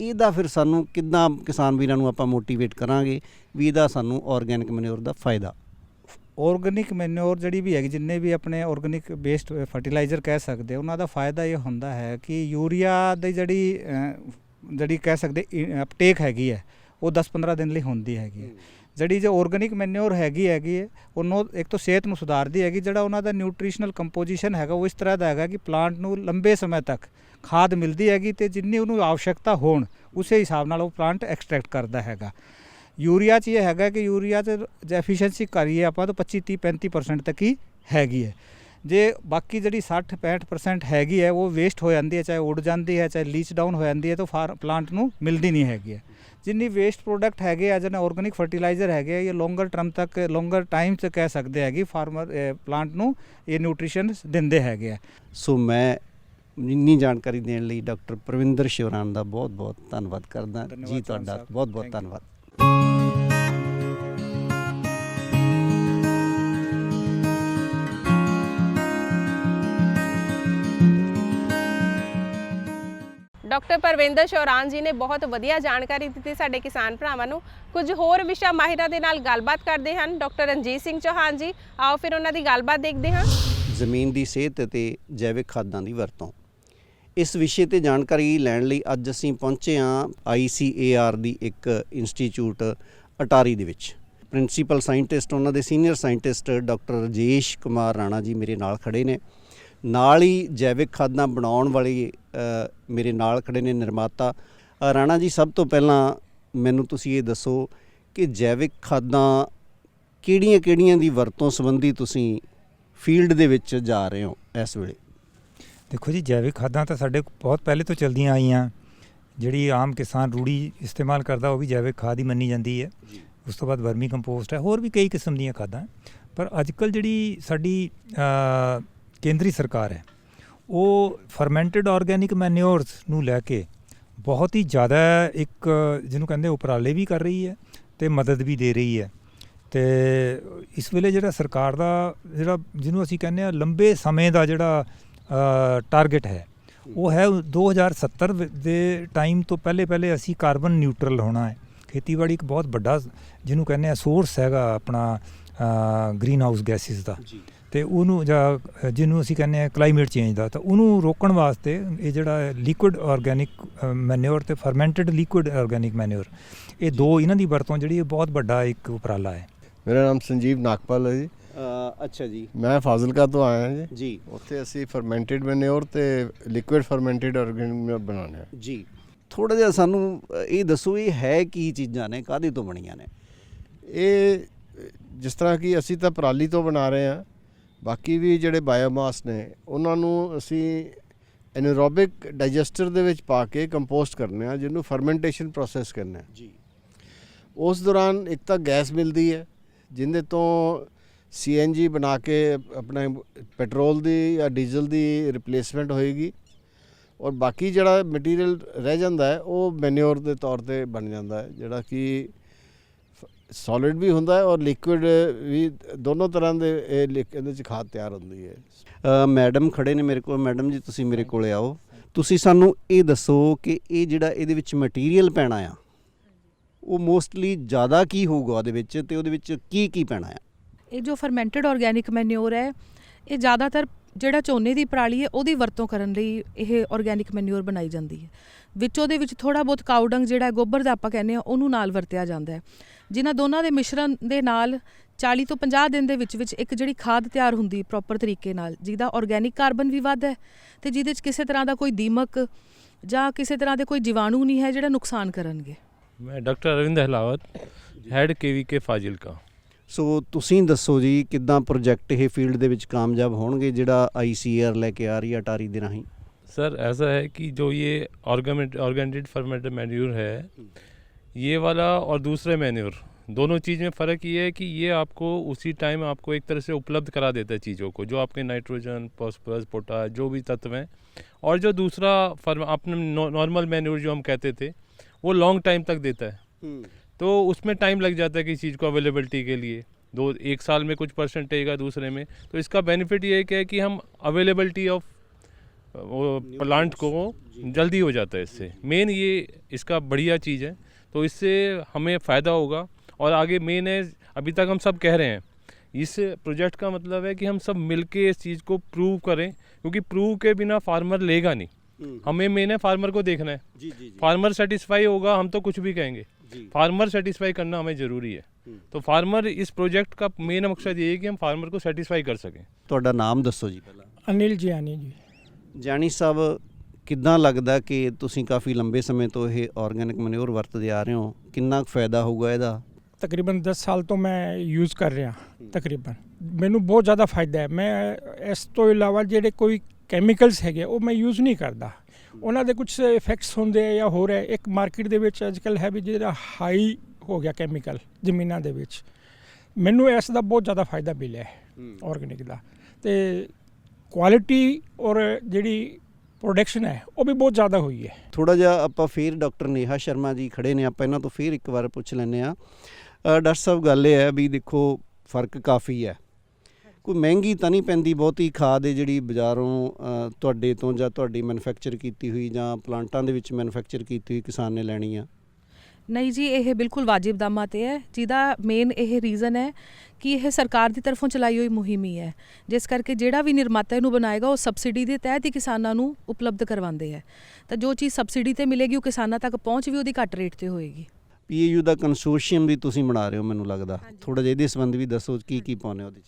ਇਹਦਾ ਫਿਰ ਸਾਨੂੰ ਕਿੱਦਾਂ ਕਿਸਾਨ ਵੀਰਾਂ ਨੂੰ ਆਪਾਂ ਮੋਟੀਵੇਟ ਕਰਾਂਗੇ ਵੀ ਇਹਦਾ ਸਾਨੂੰ ਆਰਗੈਨਿਕ ਮਨਿਊਰ ਦਾ ਫਾਇਦਾ? ਆਰਗੈਨਿਕ ਮੈਨਿਓਰ ਜਿਹੜੀ ਵੀ ਹੈਗੀ ਜਿੰਨੇ ਵੀ ਆਪਣੇ ਆਰਗੈਨਿਕ ਬੇਸਡ ਫਰਟੀਲਾਈਜ਼ਰ ਕਹਿ ਸਕਦੇ ਉਹਨਾਂ ਦਾ ਫਾਇਦਾ ਇਹ ਹੁੰਦਾ ਹੈ ਕਿ ਯੂਰੀਆ ਦੀ ਜਿਹੜੀ ਜਿਹੜੀ ਕਹਿ ਸਕਦੇ ਅਪਟੇਕ ਹੈਗੀ ਹੈ ਉਹ 10-15 ਦਿਨ ਲਈ ਹੁੰਦੀ ਹੈਗੀ ਹੈ। ਜਿਹੜੀ ਜੇ ਆਰਗੈਨਿਕ ਮੈਨਿਓਰ ਹੈਗੀ ਹੈਗੀ ਹੈ, ਉਹਨੋਂ ਇੱਕ ਤੋਂ ਸਿਹਤ ਨੂੰ ਸੁਧਾਰਦੀ ਹੈਗੀ, ਜਿਹੜਾ ਉਹਨਾਂ ਦਾ ਨਿਊਟ੍ਰੀਸ਼ਨਲ ਕੰਪੋਜੀਸ਼ਨ ਹੈਗਾ, ਉਹ ਇਸ ਤਰ੍ਹਾਂ ਦਾ ਹੈਗਾ ਕਿ ਪਲਾਂਟ ਨੂੰ ਲੰਬੇ ਸਮੇਂ ਤੱਕ ਖਾਦ ਮਿਲਦੀ ਹੈਗੀ ਤੇ ਜਿੰਨੀ ਉਹਨੂੰ ਆਵਸ਼ਕਤਾ ਹੋਣ, ਉਸੇ ਹਿਸਾਬ ਨਾਲ ਉਹ ਪਲਾਂਟ ਐਕਸਟ੍ਰੈਕਟ ਕਰਦਾ ਹੈਗਾ। ਯੂਰੀਆ 'ਚ ਇਹ ਹੈਗਾ ਕਿ ਯੂਰੀਆ 'ਚ ਐਫੀਸ਼ੀਐਂਸੀ ਕਰੀਏ ਆਪਾਂ ਤਾਂ 25 30 35% ਤੱਕ ਹੀ ਹੈਗੀ ਹੈ। ਜੇ ਬਾਕੀ ਜਿਹੜੀ 60 65% ਹੈਗੀ ਹੈ, ਉਹ ਵੇਸਟ ਹੋ ਜਾਂਦੀ ਹੈ, ਚਾਹੇ ਉੱਡ ਜਾਂਦੀ ਹੈ, ਚਾਹੇ ਲੀਚ ਡਾਊਨ ਹੋ ਜਾਂਦੀ ਹੈ, ਤਾਂ ਫਾਰ ਪਲਾਂਟ ਨੂੰ ਮਿਲਦੀ ਨਹੀਂ ਹੈਗੀ ਹੈ। ਜਿੰਨੀ ਵੇਸਟ ਪ੍ਰੋਡਕਟ ਹੈਗੇ ਆ ਜਿਹਨਾਂ ਆਰਗੈਨਿਕ ਫਰਟੀਲਾਈਜ਼ਰ ਹੈਗੇ ਆ ਇਹ ਲੌਂਗਰ ਟਰਮ ਤੱਕ ਲੌਂਗਰ ਟਾਈਮ 'ਚ ਕਹਿ ਸਕਦੇ ਹੈਗੇ ਫਾਰਮਰ ਪਲਾਂਟ ਨੂੰ ਇਹ ਨਿਊਟ੍ਰੀਸ਼ਨ ਦਿੰਦੇ ਹੈਗੇ ਆ ਸੋ ਮੈਂ ਇੰਨੀ ਜਾਣਕਾਰੀ ਦੇਣ ਲਈ ਡਾਕਟਰ ਪ੍ਰਵਿੰਦਰ ਸ਼ਿਵਰਾਨ ਦਾ ਬਹੁਤ ਬਹੁਤ ਧੰਨਵਾਦ ਕਰਦਾ ਜੀ ਤੁਹਾਡਾ ਸਾਹਿਬ। ਬਹੁਤ ਬਹੁਤ Thank you. ਧੰਨਵਾਦ ਡਾਕਟਰ ਪਰਵਿੰਦਰ ਸ਼ੌਰਾਨ ਜੀ ਨੇ ਬਹੁਤ ਵਧੀਆ ਜਾਣਕਾਰੀ ਦਿੱਤੀ ਸਾਡੇ ਕਿਸਾਨ ਭਰਾਵਾਂ ਨੂੰ। ਕੁਝ ਹੋਰ ਵਿਸ਼ਾ ਮਾਹਿਰਾਂ ਦੇ ਨਾਲ ਗੱਲਬਾਤ ਕਰਦੇ ਹਨ। ਡਾਕਟਰ ਰਣਜੀਤ ਸਿੰਘ ਚੌਹਾਨ ਜੀ, ਆਓ ਫਿਰ ਉਹਨਾਂ ਦੀ ਗੱਲਬਾਤ ਦੇਖਦੇ ਹਾਂ। ਜ਼ਮੀਨ ਦੀ ਸਿਹਤ ਅਤੇ ਜੈਵਿਕ ਖਾਦਾਂ ਦੀ ਵਰਤੋਂ। ਇਸ ਵਿਸ਼ੇ ਤੇ ਜਾਣਕਾਰੀ ਲੈਣ ਲਈ ਅੱਜ ਅਸੀਂ ਪਹੁੰਚੇ ਹਾਂ ICAR ਦੀ ਇੱਕ ਇੰਸਟੀਚਿਊਟ ਅਟਾਰੀ ਦੇ ਵਿੱਚ। ਪ੍ਰਿੰਸੀਪਲ ਸਾਇੰਟਿਸਟ, ਉਹਨਾਂ ਦੇ senior scientist doctor Rajesh Kumar Rana ji ਮੇਰੇ ਨਾਲ ਖੜੇ ਨੇ। ਨਾਲ ਹੀ ਜੈਵਿਕ ਖਾਦਾਂ ਬਣਾਉਣ ਵਾਲੇ ਮੇਰੇ ਨਾਲ ਖੜੇ ਨੇ ਨਿਰਮਾਤਾ। ਰਾਣਾ ਜੀ, ਸਭ ਤੋਂ ਪਹਿਲਾਂ ਮੈਨੂੰ ਤੁਸੀਂ ਇਹ ਦੱਸੋ ਕਿ ਜੈਵਿਕ ਖਾਦਾਂ ਕਿਹੜੀਆਂ-ਕਿਹੜੀਆਂ ਦੀ ਵਰਤੋਂ ਸੰਬੰਧੀ ਤੁਸੀਂ ਫੀਲਡ ਦੇ ਵਿੱਚ ਜਾ ਰਹੇ ਹੋ ਇਸ ਵੇਲੇ? ਦੇਖੋ ਜੀ, ਜੈਵਿਕ ਖਾਦਾਂ ਤਾਂ ਸਾਡੇ ਬਹੁਤ ਪਹਿਲੇ ਤੋਂ ਚਲਦੀਆਂ ਆਈਆਂ। ਜਿਹੜੀ ਆਮ ਕਿਸਾਨ ਰੂੜੀ ਇਸਤੇਮਾਲ ਕਰਦਾ, ਉਹ ਵੀ ਜੈਵਿਕ ਖਾਦ ਹੀ ਮੰਨੀ ਜਾਂਦੀ ਹੈ। ਉਸ ਤੋਂ ਬਾਅਦ ਵਰਮੀ ਕੰਪੋਸਟ ਹੈ, ਹੋਰ ਵੀ ਕਈ ਕਿਸਮ ਦੀਆਂ ਖਾਦਾਂ। ਪਰ ਅੱਜਕੱਲ ਜਿਹੜੀ ਸਾਡੀ ਕੇਂਦਰੀ ਸਰਕਾਰ ਹੈ। ਉਹ ਫਰਮੈਂਟਡ ਆਰਗੈਨਿਕ ਮੈਨਿਓਰਸ ਨੂੰ ਲੈ ਕੇ ਬਹੁਤ ਹੀ ਜ਼ਿਆਦਾ ਇੱਕ ਜਿਹਨੂੰ ਕਹਿੰਦੇ ਉਪਰਾਲੇ ਵੀ ਕਰ ਰਹੀ ਹੈ ਤੇ ਮਦਦ ਵੀ ਦੇ ਰਹੀ ਹੈ। ਤੇ ਇਸ ਵੇਲੇ ਜਿਹੜਾ ਸਰਕਾਰ ਦਾ ਜਿਹੜਾ ਜਿਹਨੂੰ ਅਸੀਂ ਕਹਿੰਦੇ ਆ ਲੰਬੇ ਸਮੇਂ ਦਾ ਜਿਹੜਾ ਟਾਰਗੇਟ ਹੈ, ਉਹ ਹੈ 2070 ਵ- ਦੇ ਟਾਈਮ ਤੋਂ ਪਹਿਲੇ ਪਹਿਲੇ ਅਸੀਂ ਕਾਰਬਨ ਨਿਊਟਰਲ ਹੋਣਾ ਹੈ। ਖੇਤੀਬਾੜੀ ਇੱਕ ਬਹੁਤ ਵੱਡਾ ਜਿਹਨੂੰ ਕਹਿੰਦੇ ਆ ਸੋਰਸ ਹੈਗਾ ਆਪਣਾ ਗ੍ਰੀਨ ਹਾਊਸ ਗੈਸਿਸ ਦਾ। ਤੇ ਉਹਨੂੰ ਜਾਂ ਜਿਹਨੂੰ ਅਸੀਂ ਕਹਿੰਦੇ ਆ ਕਲਾਈਮੇਟ ਚੇਂਜ ਦਾ ਤਾਂ ਉਹਨੂੰ ਰੋਕਣ ਵਾਸਤੇ ਇਹ ਜਿਹੜਾ ਲਿਕੁਇਡ ਆਰਗੈਨਿਕ ਮੈਨਿਓਰ ਤੇ ਫਰਮੈਂਟਡ ਲਿਕੁਇਡ ਆਰਗੈਨਿਕ ਮੈਨਿਓਰ ਇਹ ਦੋ ਇਹਨਾਂ ਦੀ ਵਰਤੋਂ ਜਿਹੜੀ ਇਹ ਬਹੁਤ ਵੱਡਾ ਇੱਕ ਉਪਰਾਲਾ ਹੈ। ਮੇਰਾ ਨਾਮ ਸੰਜੀਵ ਨਾਗਪਾਲ ਹੈ ਜੀ। ਅ, ਅੱਛਾ ਜੀ। ਮੈਂ ਫਾਜ਼ਿਲਕਾ ਤੋਂ ਆਇਆ ਜੀ। ਜੀ। ਉੱਥੇ ਅਸੀਂ ਫਰਮੈਂਟਡ ਮੈਨਿਓਰ ਤੇ ਲਿਕੁਇਡ ਫਰਮੈਂਟਡ ਆਰਗੈਨਿਕ ਮੈਨਿਓਰ ਬਣਾਉਂਦੇ ਹਾਂ। ਜੀ। ਥੋੜਾ ਜਿਹਾ ਸਾਨੂੰ ਇਹ ਦੱਸੋ ਇਹ ਹੈ ਕੀ ਚੀਜ਼ਾਂ ਨੇ ਕਾਹਦੇ ਤੋਂ ਬਣੀਆਂ ਨੇ? ਇਹ ਜਿਸ ਤਰ੍ਹਾਂ ਕਿ ਅਸੀਂ ਤਾਂ ਪਰਾਲੀ ਤੋਂ ਬਣਾ ਰਹੇ ਹਾਂ ਬਾਕੀ ਵੀ ਜਿਹੜੇ ਬਾਇਓਮਾਸ ਨੇ ਉਹਨਾਂ ਨੂੰ ਅਸੀਂ ਐਨਰੋਬਿਕ ਡਾਈਜੈਸਟਰ ਦੇ ਵਿੱਚ ਪਾ ਕੇ ਕੰਪੋਸਟ ਕਰਨੇ ਆ ਜਿਹਨੂੰ ਫਰਮੈਂਟੇਸ਼ਨ ਪ੍ਰੋਸੈਸ ਕਰਨਾ ਹੈ। ਜੀ। ਉਸ ਦੌਰਾਨ ਇੱਕ ਤਾਂ ਗੈਸ ਮਿਲਦੀ ਹੈ ਜਿੰਦੇ ਤੋਂ ਸੀਐਨਜੀ ਬਣਾ ਕੇ ਆਪਣੇ ਪੈਟਰੋਲ ਦੀ ਜਾਂ ਡੀਜ਼ਲ ਦੀ ਰਿਪਲੇਸਮੈਂਟ ਹੋਏਗੀ ਔਰ ਬਾਕੀ ਜਿਹੜਾ ਮਟੀਰੀਅਲ ਰਹਿ ਜਾਂਦਾ ਹੈ ਉਹ ਮੈਨਿਓਰ ਦੇ ਤੌਰ ਤੇ ਬਣ ਜਾਂਦਾ ਹੈ ਜਿਹੜਾ ਕਿ ਸੋਲਿਡ ਵੀ ਹੁੰਦਾ ਹੈ ਔਰ ਲਿਕੁਇਡ ਵੀ ਦੋਨੋਂ ਤਰ੍ਹਾਂ ਦੇ ਇਹਦੇ ਚ ਖਾਦ ਤਿਆਰ ਹੁੰਦੀ ਹੈ। ਮੈਡਮ ਖੜੇ ਨੇ ਮੇਰੇ ਕੋਲ। ਮੈਡਮ ਜੀ ਤੁਸੀਂ ਮੇਰੇ ਕੋਲੇ ਆਓ। ਤੁਸੀਂ ਸਾਨੂੰ ਇਹ ਦੱਸੋ ਕਿ ਇਹ ਜਿਹੜਾ ਇਹਦੇ ਵਿੱਚ ਮਟੀਰੀਅਲ ਪੈਣਾ ਆ ਉਹ ਮੋਸਟਲੀ ਜ਼ਿਆਦਾ ਕੀ ਹੋਊਗਾ ਉਹਦੇ ਵਿੱਚ ਤੇ ਉਹਦੇ ਵਿੱਚ ਕੀ ਕੀ ਪੈਣਾ ਆ? ਇਹ ਜੋ ਫਰਮੈਂਟਡ ਆਰਗੈਨਿਕ ਮੈਨਿਓਰ ਹੈ ਇਹ ਜ਼ਿਆਦਾਤਰ ਜਿਹੜਾ ਝੋਨੇ ਦੀ ਪਰਾਲੀ ਹੈ ਉਹਦੀ ਵਰਤੋਂ ਕਰਨ ਲਈ ਇਹ ਆਰਗੈਨਿਕ ਮੈਨਿਓਰ ਬਣਾਈ ਜਾਂਦੀ ਹੈ। ਵਿੱਚ ਉਹਦੇ ਵਿੱਚ ਥੋੜਾ ਬਹੁਤ ਕਾਊਡੰਗ ਜਿਹੜਾ ਗੋਬਰ ਦਾ ਆਪਾਂ ਕਹਿੰਦੇ ਆ ਉਹਨੂੰ ਨਾਲ ਵਰਤਿਆ ਜਾਂਦਾ ਹੈ। ਜਿਨ੍ਹਾਂ ਦੋਨਾਂ ਦੇ ਮਿਸ਼ਰਣ ਦੇ ਨਾਲ 40 ਤੋਂ 50 ਦਿਨ ਦੇ ਵਿੱਚ ਵਿੱਚ ਇੱਕ ਜਿਹੜੀ ਖਾਦ ਤਿਆਰ ਹੁੰਦੀ ਪ੍ਰੋਪਰ ਤਰੀਕੇ ਨਾਲ ਜਿਹਦਾ ਆਰਗੈਨਿਕ ਕਾਰਬਨ ਵੀ ਵੱਧ ਹੈ ਤੇ ਜਿਹਦੇ ਵਿੱਚ ਕਿਸੇ ਤਰ੍ਹਾਂ ਦਾ ਕੋਈ ਦੀਮਕ ਜਾਂ ਕਿਸੇ ਤਰ੍ਹਾਂ ਦੇ ਕੋਈ ਜੀਵਾਣੂ ਨਹੀਂ ਹੈ ਜਿਹੜਾ ਨੁਕਸਾਨ ਕਰਨਗੇ मैं doctor Arvind Ahlawat head K V K Fazilka so ਤੁਸੀਂ ਦੱਸੋ ਜੀ ਕਿੱਦਾਂ ਪ੍ਰੋਜੈਕਟ ਇਹ ਫੀਲਡ ਦੇ ਵਿੱਚ ਕਾਮਯਾਬ ਹੋਣਗੇ ਜਿਹੜਾ ਆਈਸੀਆਰ ਲੈ ਕੇ ਆ ਰਹੀ ਹੈ ਅਟਾਰੀ ਦੇ ਰਾਹੀਂ सर ऐसा है कि जो ये ऑर्गेमेंट ऑर्गेनेटेड फर्मेंटेड मैन्यूर है ये वाला और दूसरे मैन्यूर दोनों चीज़ में फ़र्क ये है कि ये आपको उसी टाइम आपको एक तरह से उपलब्ध करा देता है चीज़ों को जो आपके नाइट्रोजन फॉस्फोरस पोटास जो भी तत्व हैं। और जो दूसरा फर्म अपने नॉर्मल मैन्यूर जो हम कहते थे वो लॉन्ग टाइम तक देता है। तो उसमें टाइम लग जाता है किसी चीज़ को अवेलेबिलिटी के लिए। दो एक साल में कुछ परसेंटेज का दूसरे में। तो इसका बेनिफिट ये क्या है कि हम अवेलेबिलिटी ऑफ़ वो प्लांट को जल्दी हो जाता है इससे। मेन ये इसका बढ़िया चीज़ है। तो इससे हमें फ़ायदा होगा और आगे मेन है अभी तक हम सब कह रहे हैं इस प्रोजेक्ट का मतलब है कि हम सब मिलके इस चीज़ को प्रूव करें क्योंकि प्रूव के बिना फार्मर लेगा नहीं हमें मेन है फार्मर को देखना है जी जी फार्मर सेटिस्फाई होगा हम तो कुछ भी कहेंगे फार्मर सेटिस्फाई करना हमें ज़रूरी है तो फार्मर इस प्रोजेक्ट का मेन मकसद ये है कि हम फार्मर को सेटिस्फाई कर सकें ਤੁਹਾਡਾ ਨਾਮ ਦੱਸੋ ਜੀ ਪਹਿਲਾਂ ਅਨਿਲ ਜਿਆਨੀ ਜੀ ਜਾਨੀ ਸਾਹਿਬ ਕਿੱਦਾਂ ਲੱਗਦਾ ਕਿ ਤੁਸੀਂ ਕਾਫੀ ਲੰਬੇ ਸਮੇਂ ਤੋਂ ਇਹ ਆਰਗੈਨਿਕ ਮੈਨਿਓਰ ਵਰਤਦੇ ਆ ਰਹੇ ਹੋ? ਕਿੰਨਾ ਕੁ ਫਾਇਦਾ ਹੋਊਗਾ ਇਹਦਾ? ਤਕਰੀਬਨ 10 ਸਾਲ ਤੋਂ ਮੈਂ ਯੂਜ਼ ਕਰ ਰਿਹਾ ਤਕਰੀਬਨ। ਮੈਨੂੰ ਬਹੁਤ ਜ਼ਿਆਦਾ ਫਾਇਦਾ ਹੈ। ਮੈਂ ਇਸ ਤੋਂ ਇਲਾਵਾ ਜਿਹੜੇ ਕੋਈ ਕੈਮੀਕਲਸ ਹੈਗੇ ਉਹ ਮੈਂ ਯੂਜ਼ ਨਹੀਂ ਕਰਦਾ। ਉਹਨਾਂ ਦੇ ਕੁਝ ਇਫੈਕਟਸ ਹੁੰਦੇ ਆ ਜਾਂ ਹੋਰ ਹੈ। ਇੱਕ ਮਾਰਕੀਟ ਦੇ ਵਿੱਚ ਅੱਜਕੱਲ ਹੈ ਵੀ ਜਿਹੜਾ ਹਾਈ ਹੋ ਗਿਆ ਕੈਮੀਕਲ ਜ਼ਮੀਨਾਂ ਦੇ ਵਿੱਚ। ਮੈਨੂੰ ਇਸ ਦਾ ਬਹੁਤ ਜ਼ਿਆਦਾ ਫਾਇਦਾ ਮਿਲਿਆ ਹੈ ਆਰਗੈਨਿਕ ਦਾ। ਤੇ ਕੁਆਲਿਟੀ ਔਰ ਜਿਹੜੀ ਪ੍ਰੋਡਕਸ਼ਨ ਹੈ, ਉਹ ਵੀ ਬਹੁਤ ਜ਼ਿਆਦਾ ਹੋਈ ਹੈ। ਥੋੜਾ ਜਿਹਾ ਆਪਾਂ ਫੇਰ ਡਾਕਟਰ ਨੇਹਾ ਸ਼ਰਮਾ ਜੀ ਖੜੇ ਨੇ, ਆਪਾਂ ਇਹਨਾਂ ਤੋਂ ਫੇਰ ਇੱਕ ਵਾਰ ਪੁੱਛ ਲੈਂਦੇ ਆ ਡਾਕਟਰ ਸਾਹਿਬ, ਗੱਲ ਇਹ ਹੈ ਵੀ ਦੇਖੋ, ਫ਼ਰਕ ਕਾਫੀ ਹੈ। ਕੋਈ ਮਹਿੰਗੀ ਤਾਂ ਨਹੀਂ ਪੈਂਦੀ, ਬਹੁਤੀ ਖਾਦ ਹੈ ਜਿਹੜੀ ਬਾਜ਼ਾਰੋਂ ਤੁਹਾਡੇ ਤੋਂ ਜਾਂ ਤੁਹਾਡੀ ਮੈਨੂਫੈਕਚਰ ਕੀਤੀ ਹੋਈ ਜਾਂ ਪਲਾਂਟਾਂ ਦੇ ਵਿੱਚ ਮੈਨੂਫੈਕਚਰ ਕੀਤੀ ਹੋਈ ਕਿਸਾਨ ਨੇ ਲੈਣੀ ਆ। ਨਹੀਂ ਜੀ ਇਹ ਬਿਲਕੁਲ ਵਾਜਿਬ ਦਾਮਾਂ ਤੇ ਹੈ। ਜਿਹਦਾ ਮੇਨ ਇਹ ਰੀਜ਼ਨ ਹੈ ਕਿ ਇਹ ਸਰਕਾਰ ਦੀ ਤਰਫੋਂ ਚਲਾਈ ਹੋਈ ਮੁਹਿੰਮ ਹੀ ਹੈ। ਜਿਸ ਕਰਕੇ ਜਿਹੜਾ ਵੀ ਨਿਰਮਾਤਾ ਇਹਨੂੰ ਬਣਾਏਗਾ ਉਹ ਸਬਸਿਡੀ ਦੇ ਤਹਿਤ ਹੀ ਕਿਸਾਨਾਂ ਨੂੰ ਉਪਲਬਧ ਕਰਵਾਉਂਦੇ ਹੈ। ਤਾਂ ਜੋ ਚੀਜ਼ ਸਬਸਿਡੀ ਤੇ ਮਿਲੇਗੀ ਉਹ ਕਿਸਾਨਾਂ ਤੱਕ ਪਹੁੰਚ ਵੀ ਉਹਦੀ ਘੱਟ ਰੇਟ ਤੇ ਹੋਏਗੀ। ਪੀਏਯੂ ਦਾ ਕੰਸੋਰਸ਼ੀਅਮ ਵੀ ਤੁਸੀਂ ਬਣਾ ਰਹੇ ਹੋ ਮੈਨੂੰ ਲੱਗਦਾ। ਥੋੜਾ ਜਿਹਾ ਇਹਦੇ ਸੰਬੰਧ ਵੀ ਦੱਸੋ ਕੀ ਕੀ ਪਾਉਨੇ ਉਹਦੇ ਚ?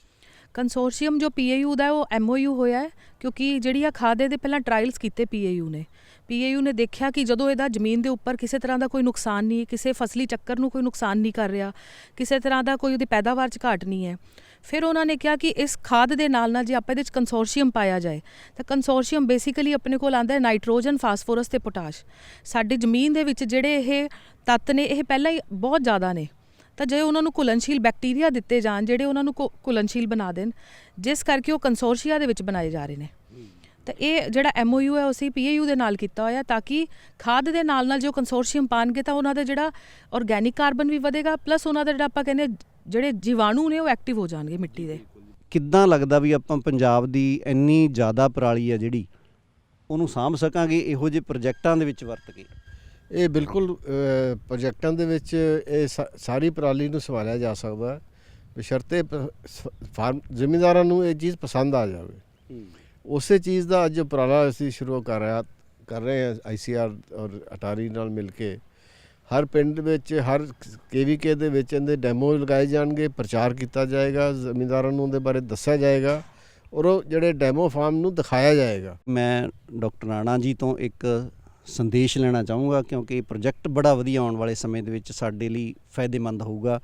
ਕੰਸੋਰਸ਼ੀਅਮ ਜੋ ਪੀਏਯੂ ਦਾ ਹੈ, ਉਹ ਐਮਓਯੂ ਹੋਇਆ ਹੈ ਕਿਉਂਕਿ ਜਿਹੜੀ ਆ ਖਾਦ ਦੇ ਪਹਿਲਾਂ ਟ੍ਰਾਇਲਸ ਕੀਤੇ ਪੀਏਯੂ ਨੇ। ਪੀਏਯੂ ਨੇ ਦੇਖਿਆ ਕਿ ਜਦੋਂ ਇਹਦਾ ਜ਼ਮੀਨ ਦੇ ਉੱਪਰ ਕਿਸੇ ਤਰ੍ਹਾਂ ਦਾ ਕੋਈ ਨੁਕਸਾਨ ਨਹੀਂ, ਕਿਸੇ ਫਸਲੀ ਚੱਕਰ ਨੂੰ ਕੋਈ ਨੁਕਸਾਨ ਨਹੀਂ ਕਰ ਰਿਹਾ, ਕਿਸੇ ਤਰ੍ਹਾਂ ਦਾ ਕੋਈ ਉਹਦੀ ਪੈਦਾਵਾਰ 'ਚ ਘਾਟ ਨਹੀਂ ਹੈ, ਫਿਰ ਉਹਨਾਂ ਨੇ ਕਿਹਾ ਕਿ ਇਸ ਖਾਦ ਦੇ ਨਾਲ ਨਾਲ ਜੇ ਆਪਾਂ ਇਹਦੇ 'ਚ ਕੰਸੋਰਸ਼ੀਅਮ ਪਾਇਆ ਜਾਏ, ਤਾਂ ਕੰਸੋਰਸ਼ੀਅਮ ਬੇਸਿਕਲੀ ਆਪਣੇ ਕੋਲ ਆਂਦਾ ਹੈ ਨਾਈਟ੍ਰੋਜਨ ਫਾਸਫੋਰਸ ਤੇ ਪੋਟਾਸ਼ ਸਾਡੀ ਜ਼ਮੀਨ ਦੇ ਵਿੱਚ ਜਿਹੜੇ ਇਹ ਤੱਤ ਨੇ, ਇਹ ਪਹਿਲਾਂ ਹੀ ਬਹੁਤ ਜ਼ਿਆਦਾ ਨੇ। ਤਾਂ ਜੇ ਉਹਨਾਂ ਨੂੰ ਘੁਲਨਸ਼ੀਲ ਬੈਕਟੀਰੀਆ ਦਿੱਤੇ ਜਾਣ, ਜਿਹੜੇ ਉਹਨਾਂ ਨੂੰ ਘੁ- ਘੁਲਨਸ਼ੀਲ ਬਣਾ ਦੇਣ, ਜਿਸ ਕਰਕੇ ਉਹ ਕੰਸੋਰਸ਼ੀਆ ਦੇ ਵਿੱਚ ਬਣਾਏ ਜਾ ਰਹੇ ਨੇ। ਤਾਂ ਇਹ ਜਿਹੜਾ ਐਮਓਯੂ ਹੈ ਉਹ ਅਸੀਂ ਪੀਏਯੂ ਦੇ ਨਾਲ ਕੀਤਾ ਹੋਇਆ ਤਾਂ ਕਿ ਖਾਦ ਦੇ ਨਾਲ ਨਾਲ ਜੋ ਕੰਸੋਰਸ਼ੀਅਮ ਪਾਣਗੇ ਤਾਂ ਉਹਨਾਂ ਦਾ ਜਿਹੜਾ ਆਰਗੈਨਿਕ ਕਾਰਬਨ ਵੀ ਵਧੇਗਾ ਪਲੱਸ ਉਹਨਾਂ ਦਾ ਜਿਹੜਾ ਆਪਾਂ ਕਹਿੰਦੇ ਹਾਂ, ਜਿਹੜੇ ਜੀਵਾਣੂ ਨੇ ਉਹ ਐਕਟਿਵ ਹੋ ਜਾਣਗੇ ਮਿੱਟੀ ਦੇ। ਕਿੱਦਾਂ ਲੱਗਦਾ ਵੀ ਆਪਾਂ ਪੰਜਾਬ ਦੀ ਇੰਨੀ ਜ਼ਿਆਦਾ ਪਰਾਲੀ ਆ ਜਿਹੜੀ ਉਹਨੂੰ ਸਾਂਭ ਸਕਾਂਗੇ ਇਹੋ ਜਿਹੇ ਪ੍ਰੋਜੈਕਟਾਂ ਦੇ ਵਿੱਚ ਵਰਤ ਕੇ? ਇਹ ਬਿਲਕੁਲ ਪ੍ਰੋਜੈਕਟਾਂ ਦੇ ਵਿੱਚ ਇਹ ਸਾਰੀ ਪਰਾਲੀ ਨੂੰ ਸੰਭਾਲਿਆ ਜਾ ਸਕਦਾ ਹੈ ਬਸ਼ਰਤੇ ਫਾਰਮ ਜ਼ਿਮੀਂਦਾਰਾਂ ਨੂੰ ਇਹ ਚੀਜ਼ ਪਸੰਦ ਆ ਜਾਵੇ। ਉਸੇ ਚੀਜ਼ ਦਾ ਅੱਜ ਉਪਰਾਲਾ ਅਸੀਂ ਸ਼ੁਰੂ ਕਰ ਰਿਹਾ ਕਰ ਰਹੇ ਹਾਂ ਆਈਸੀਆਰ ਔਰ ਅਟਾਰੀ ਨਾਲ ਮਿਲ ਕੇ। ਹਰ ਪਿੰਡ ਵਿੱਚ ਹਰ ਕੇਵੀਕੇ ਦੇ ਵਿੱਚ ਇਹਦੇ ਡੈਮੋ ਲਗਾਏ ਜਾਣਗੇ ਪ੍ਰਚਾਰ ਕੀਤਾ ਜਾਏਗਾ ਜ਼ਿਮੀਂਦਾਰਾਂ ਨੂੰ ਉਹਦੇ ਬਾਰੇ ਦੱਸਿਆ ਜਾਏਗਾ ਔਰ ਉਹ ਜਿਹੜੇ ਡੈਮੋ ਫਾਰਮ ਨੂੰ ਦਿਖਾਇਆ ਜਾਏਗਾ। ਮੈਂ ਡਾਕਟਰ ਰਾਣਾ ਜੀ ਤੋਂ ਇੱਕ ਸੰਦੇਸ਼ ਲੈਣਾ ਚਾਹੂੰਗਾ ਕਿਉਂਕਿ ਇਹ ਪ੍ਰੋਜੈਕਟ ਬੜਾ ਵਧੀਆ ਆਉਣ ਵਾਲੇ ਸਮੇਂ ਦੇ ਵਿੱਚ ਸਾਡੇ ਲਈ ਫਾਇਦੇਮੰਦ ਹੋਊਗਾ।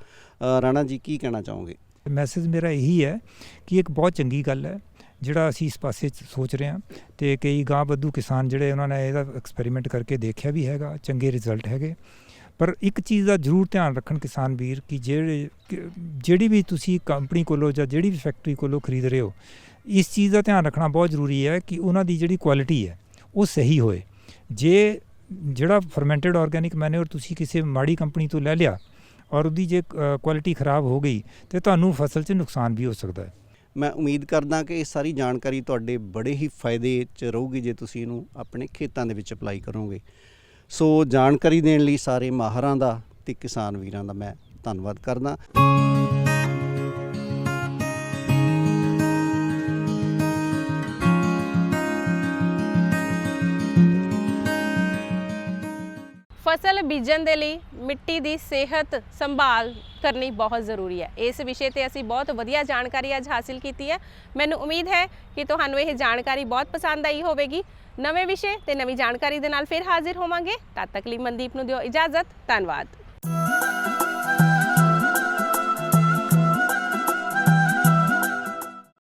ਰਾਣਾ ਜੀ ਕੀ ਕਹਿਣਾ ਚਾਹੋਗੇ? ਮੈਸੇਜ ਮੇਰਾ ਇਹੀ ਹੈ ਕਿ ਇੱਕ ਬਹੁਤ ਚੰਗੀ ਗੱਲ ਹੈ। ਜਿਹੜਾ ਅਸੀਂ ਇਸ ਪਾਸੇ 'ਚ ਸੋਚ ਰਹੇ ਹਾਂ ਤੇ ਕਈ ਗਾਂ ਬੱਧੂ ਕਿਸਾਨ ਜਿਹੜੇ ਉਹਨਾਂ ਨੇ ਇਹਦਾ ਐਕਸਪੈਰੀਮੈਂਟ ਕਰਕੇ ਦੇਖਿਆ ਵੀ ਹੈਗਾ, ਚੰਗੇ ਰਿਜ਼ਲਟ ਹੈਗੇ। ਪਰ ਇੱਕ ਚੀਜ਼ ਦਾ ਜ਼ਰੂਰ ਧਿਆਨ ਰੱਖਣ ਕਿਸਾਨ ਵੀਰ ਕਿ ਜਿਹੜੇ ਜਿਹੜੀ ਵੀ ਤੁਸੀਂ ਕੰਪਨੀ ਕੋਲੋਂ ਜਾਂ ਜਿਹੜੀ ਵੀ ਫੈਕਟਰੀ ਕੋਲੋਂ ਖਰੀਦ ਰਹੇ ਹੋ, ਇਸ ਚੀਜ਼ ਦਾ ਧਿਆਨ ਰੱਖਣਾ ਬਹੁਤ ਜ਼ਰੂਰੀ ਹੈ ਕਿ ਉਹਨਾਂ ਦੀ ਜਿਹੜੀ ਕੁਆਲਿਟੀ ਹੈ, ਉਹ ਸਹੀ ਹੋਏ। ਜੇ ਜਿਹੜਾ ਫਰਮੈਂਟਡ ਆਰਗੈਨਿਕ ਮੈਨੂਅਰ ਤੁਸੀਂ ਕਿਸੇ ਮਾੜੀ ਕੰਪਨੀ ਤੋਂ ਲੈ ਲਿਆ ਔਰ ਉਹਦੀ ਜੇ ਕੁਆਲਿਟੀ ਖਰਾਬ ਹੋ ਗਈ, ਤੇ ਤੁਹਾਨੂੰ ਫਸਲ 'ਚ ਨੁਕਸਾਨ ਵੀ ਹੋ ਸਕਦਾ ਹੈ। ਮੈਂ ਉਮੀਦ ਕਰਦਾ ਕਿ ਇਹ ਸਾਰੀ ਜਾਣਕਾਰੀ ਤੁਹਾਡੇ ਬੜੇ ਹੀ ਫਾਇਦੇ 'ਚ ਰਹੂਗੀ ਜੇ ਤੁਸੀਂ ਇਹਨੂੰ ਆਪਣੇ ਖੇਤਾਂ ਦੇ ਵਿੱਚ ਅਪਲਾਈ ਕਰੋਗੇ। ਸੋ ਜਾਣਕਾਰੀ ਦੇਣ ਲਈ ਸਾਰੇ ਮਾਹਰਾਂ ਦਾ ਤੇ ਕਿਸਾਨ ਵੀਰਾਂ ਦਾ ਮੈਂ ਧੰਨਵਾਦ ਕਰਦਾ। ਫਸਲ ਬੀਜਣ ਦੇ ਲਈ ਮਿੱਟੀ ਦੀ ਸਿਹਤ ਸੰਭਾਲ ਕਰਨੀ ਬਹੁਤ ਜ਼ਰੂਰੀ ਹੈ। ਇਸ ਵਿਸ਼ੇ ਤੇ ਅਸੀਂ ਬਹੁਤ ਵਧੀਆ ਜਾਣਕਾਰੀ ਅੱਜ ਹਾਸਿਲ ਕੀਤੀ ਹੈ। ਮੈਨੂੰ ਉਮੀਦ ਹੈ ਕਿ ਤੁਹਾਨੂੰ ਇਹ ਜਾਣਕਾਰੀ ਬਹੁਤ ਪਸੰਦ ਆਈ ਹੋਵੇਗੀ। ਨਵੇਂ ਵਿਸ਼ੇ ਤੇ ਨਵੀਂ ਜਾਣਕਾਰੀ ਦੇ ਨਾਲ ਫਿਰ ਹਾਜ਼ਰ ਹੋਵਾਂਗੇ। ਤਦ ਤੱਕ ਲਈ ਮਨਦੀਪ ਨੂੰ ਦਿਓ ਇਜਾਜ਼ਤ। ਧੰਨਵਾਦ।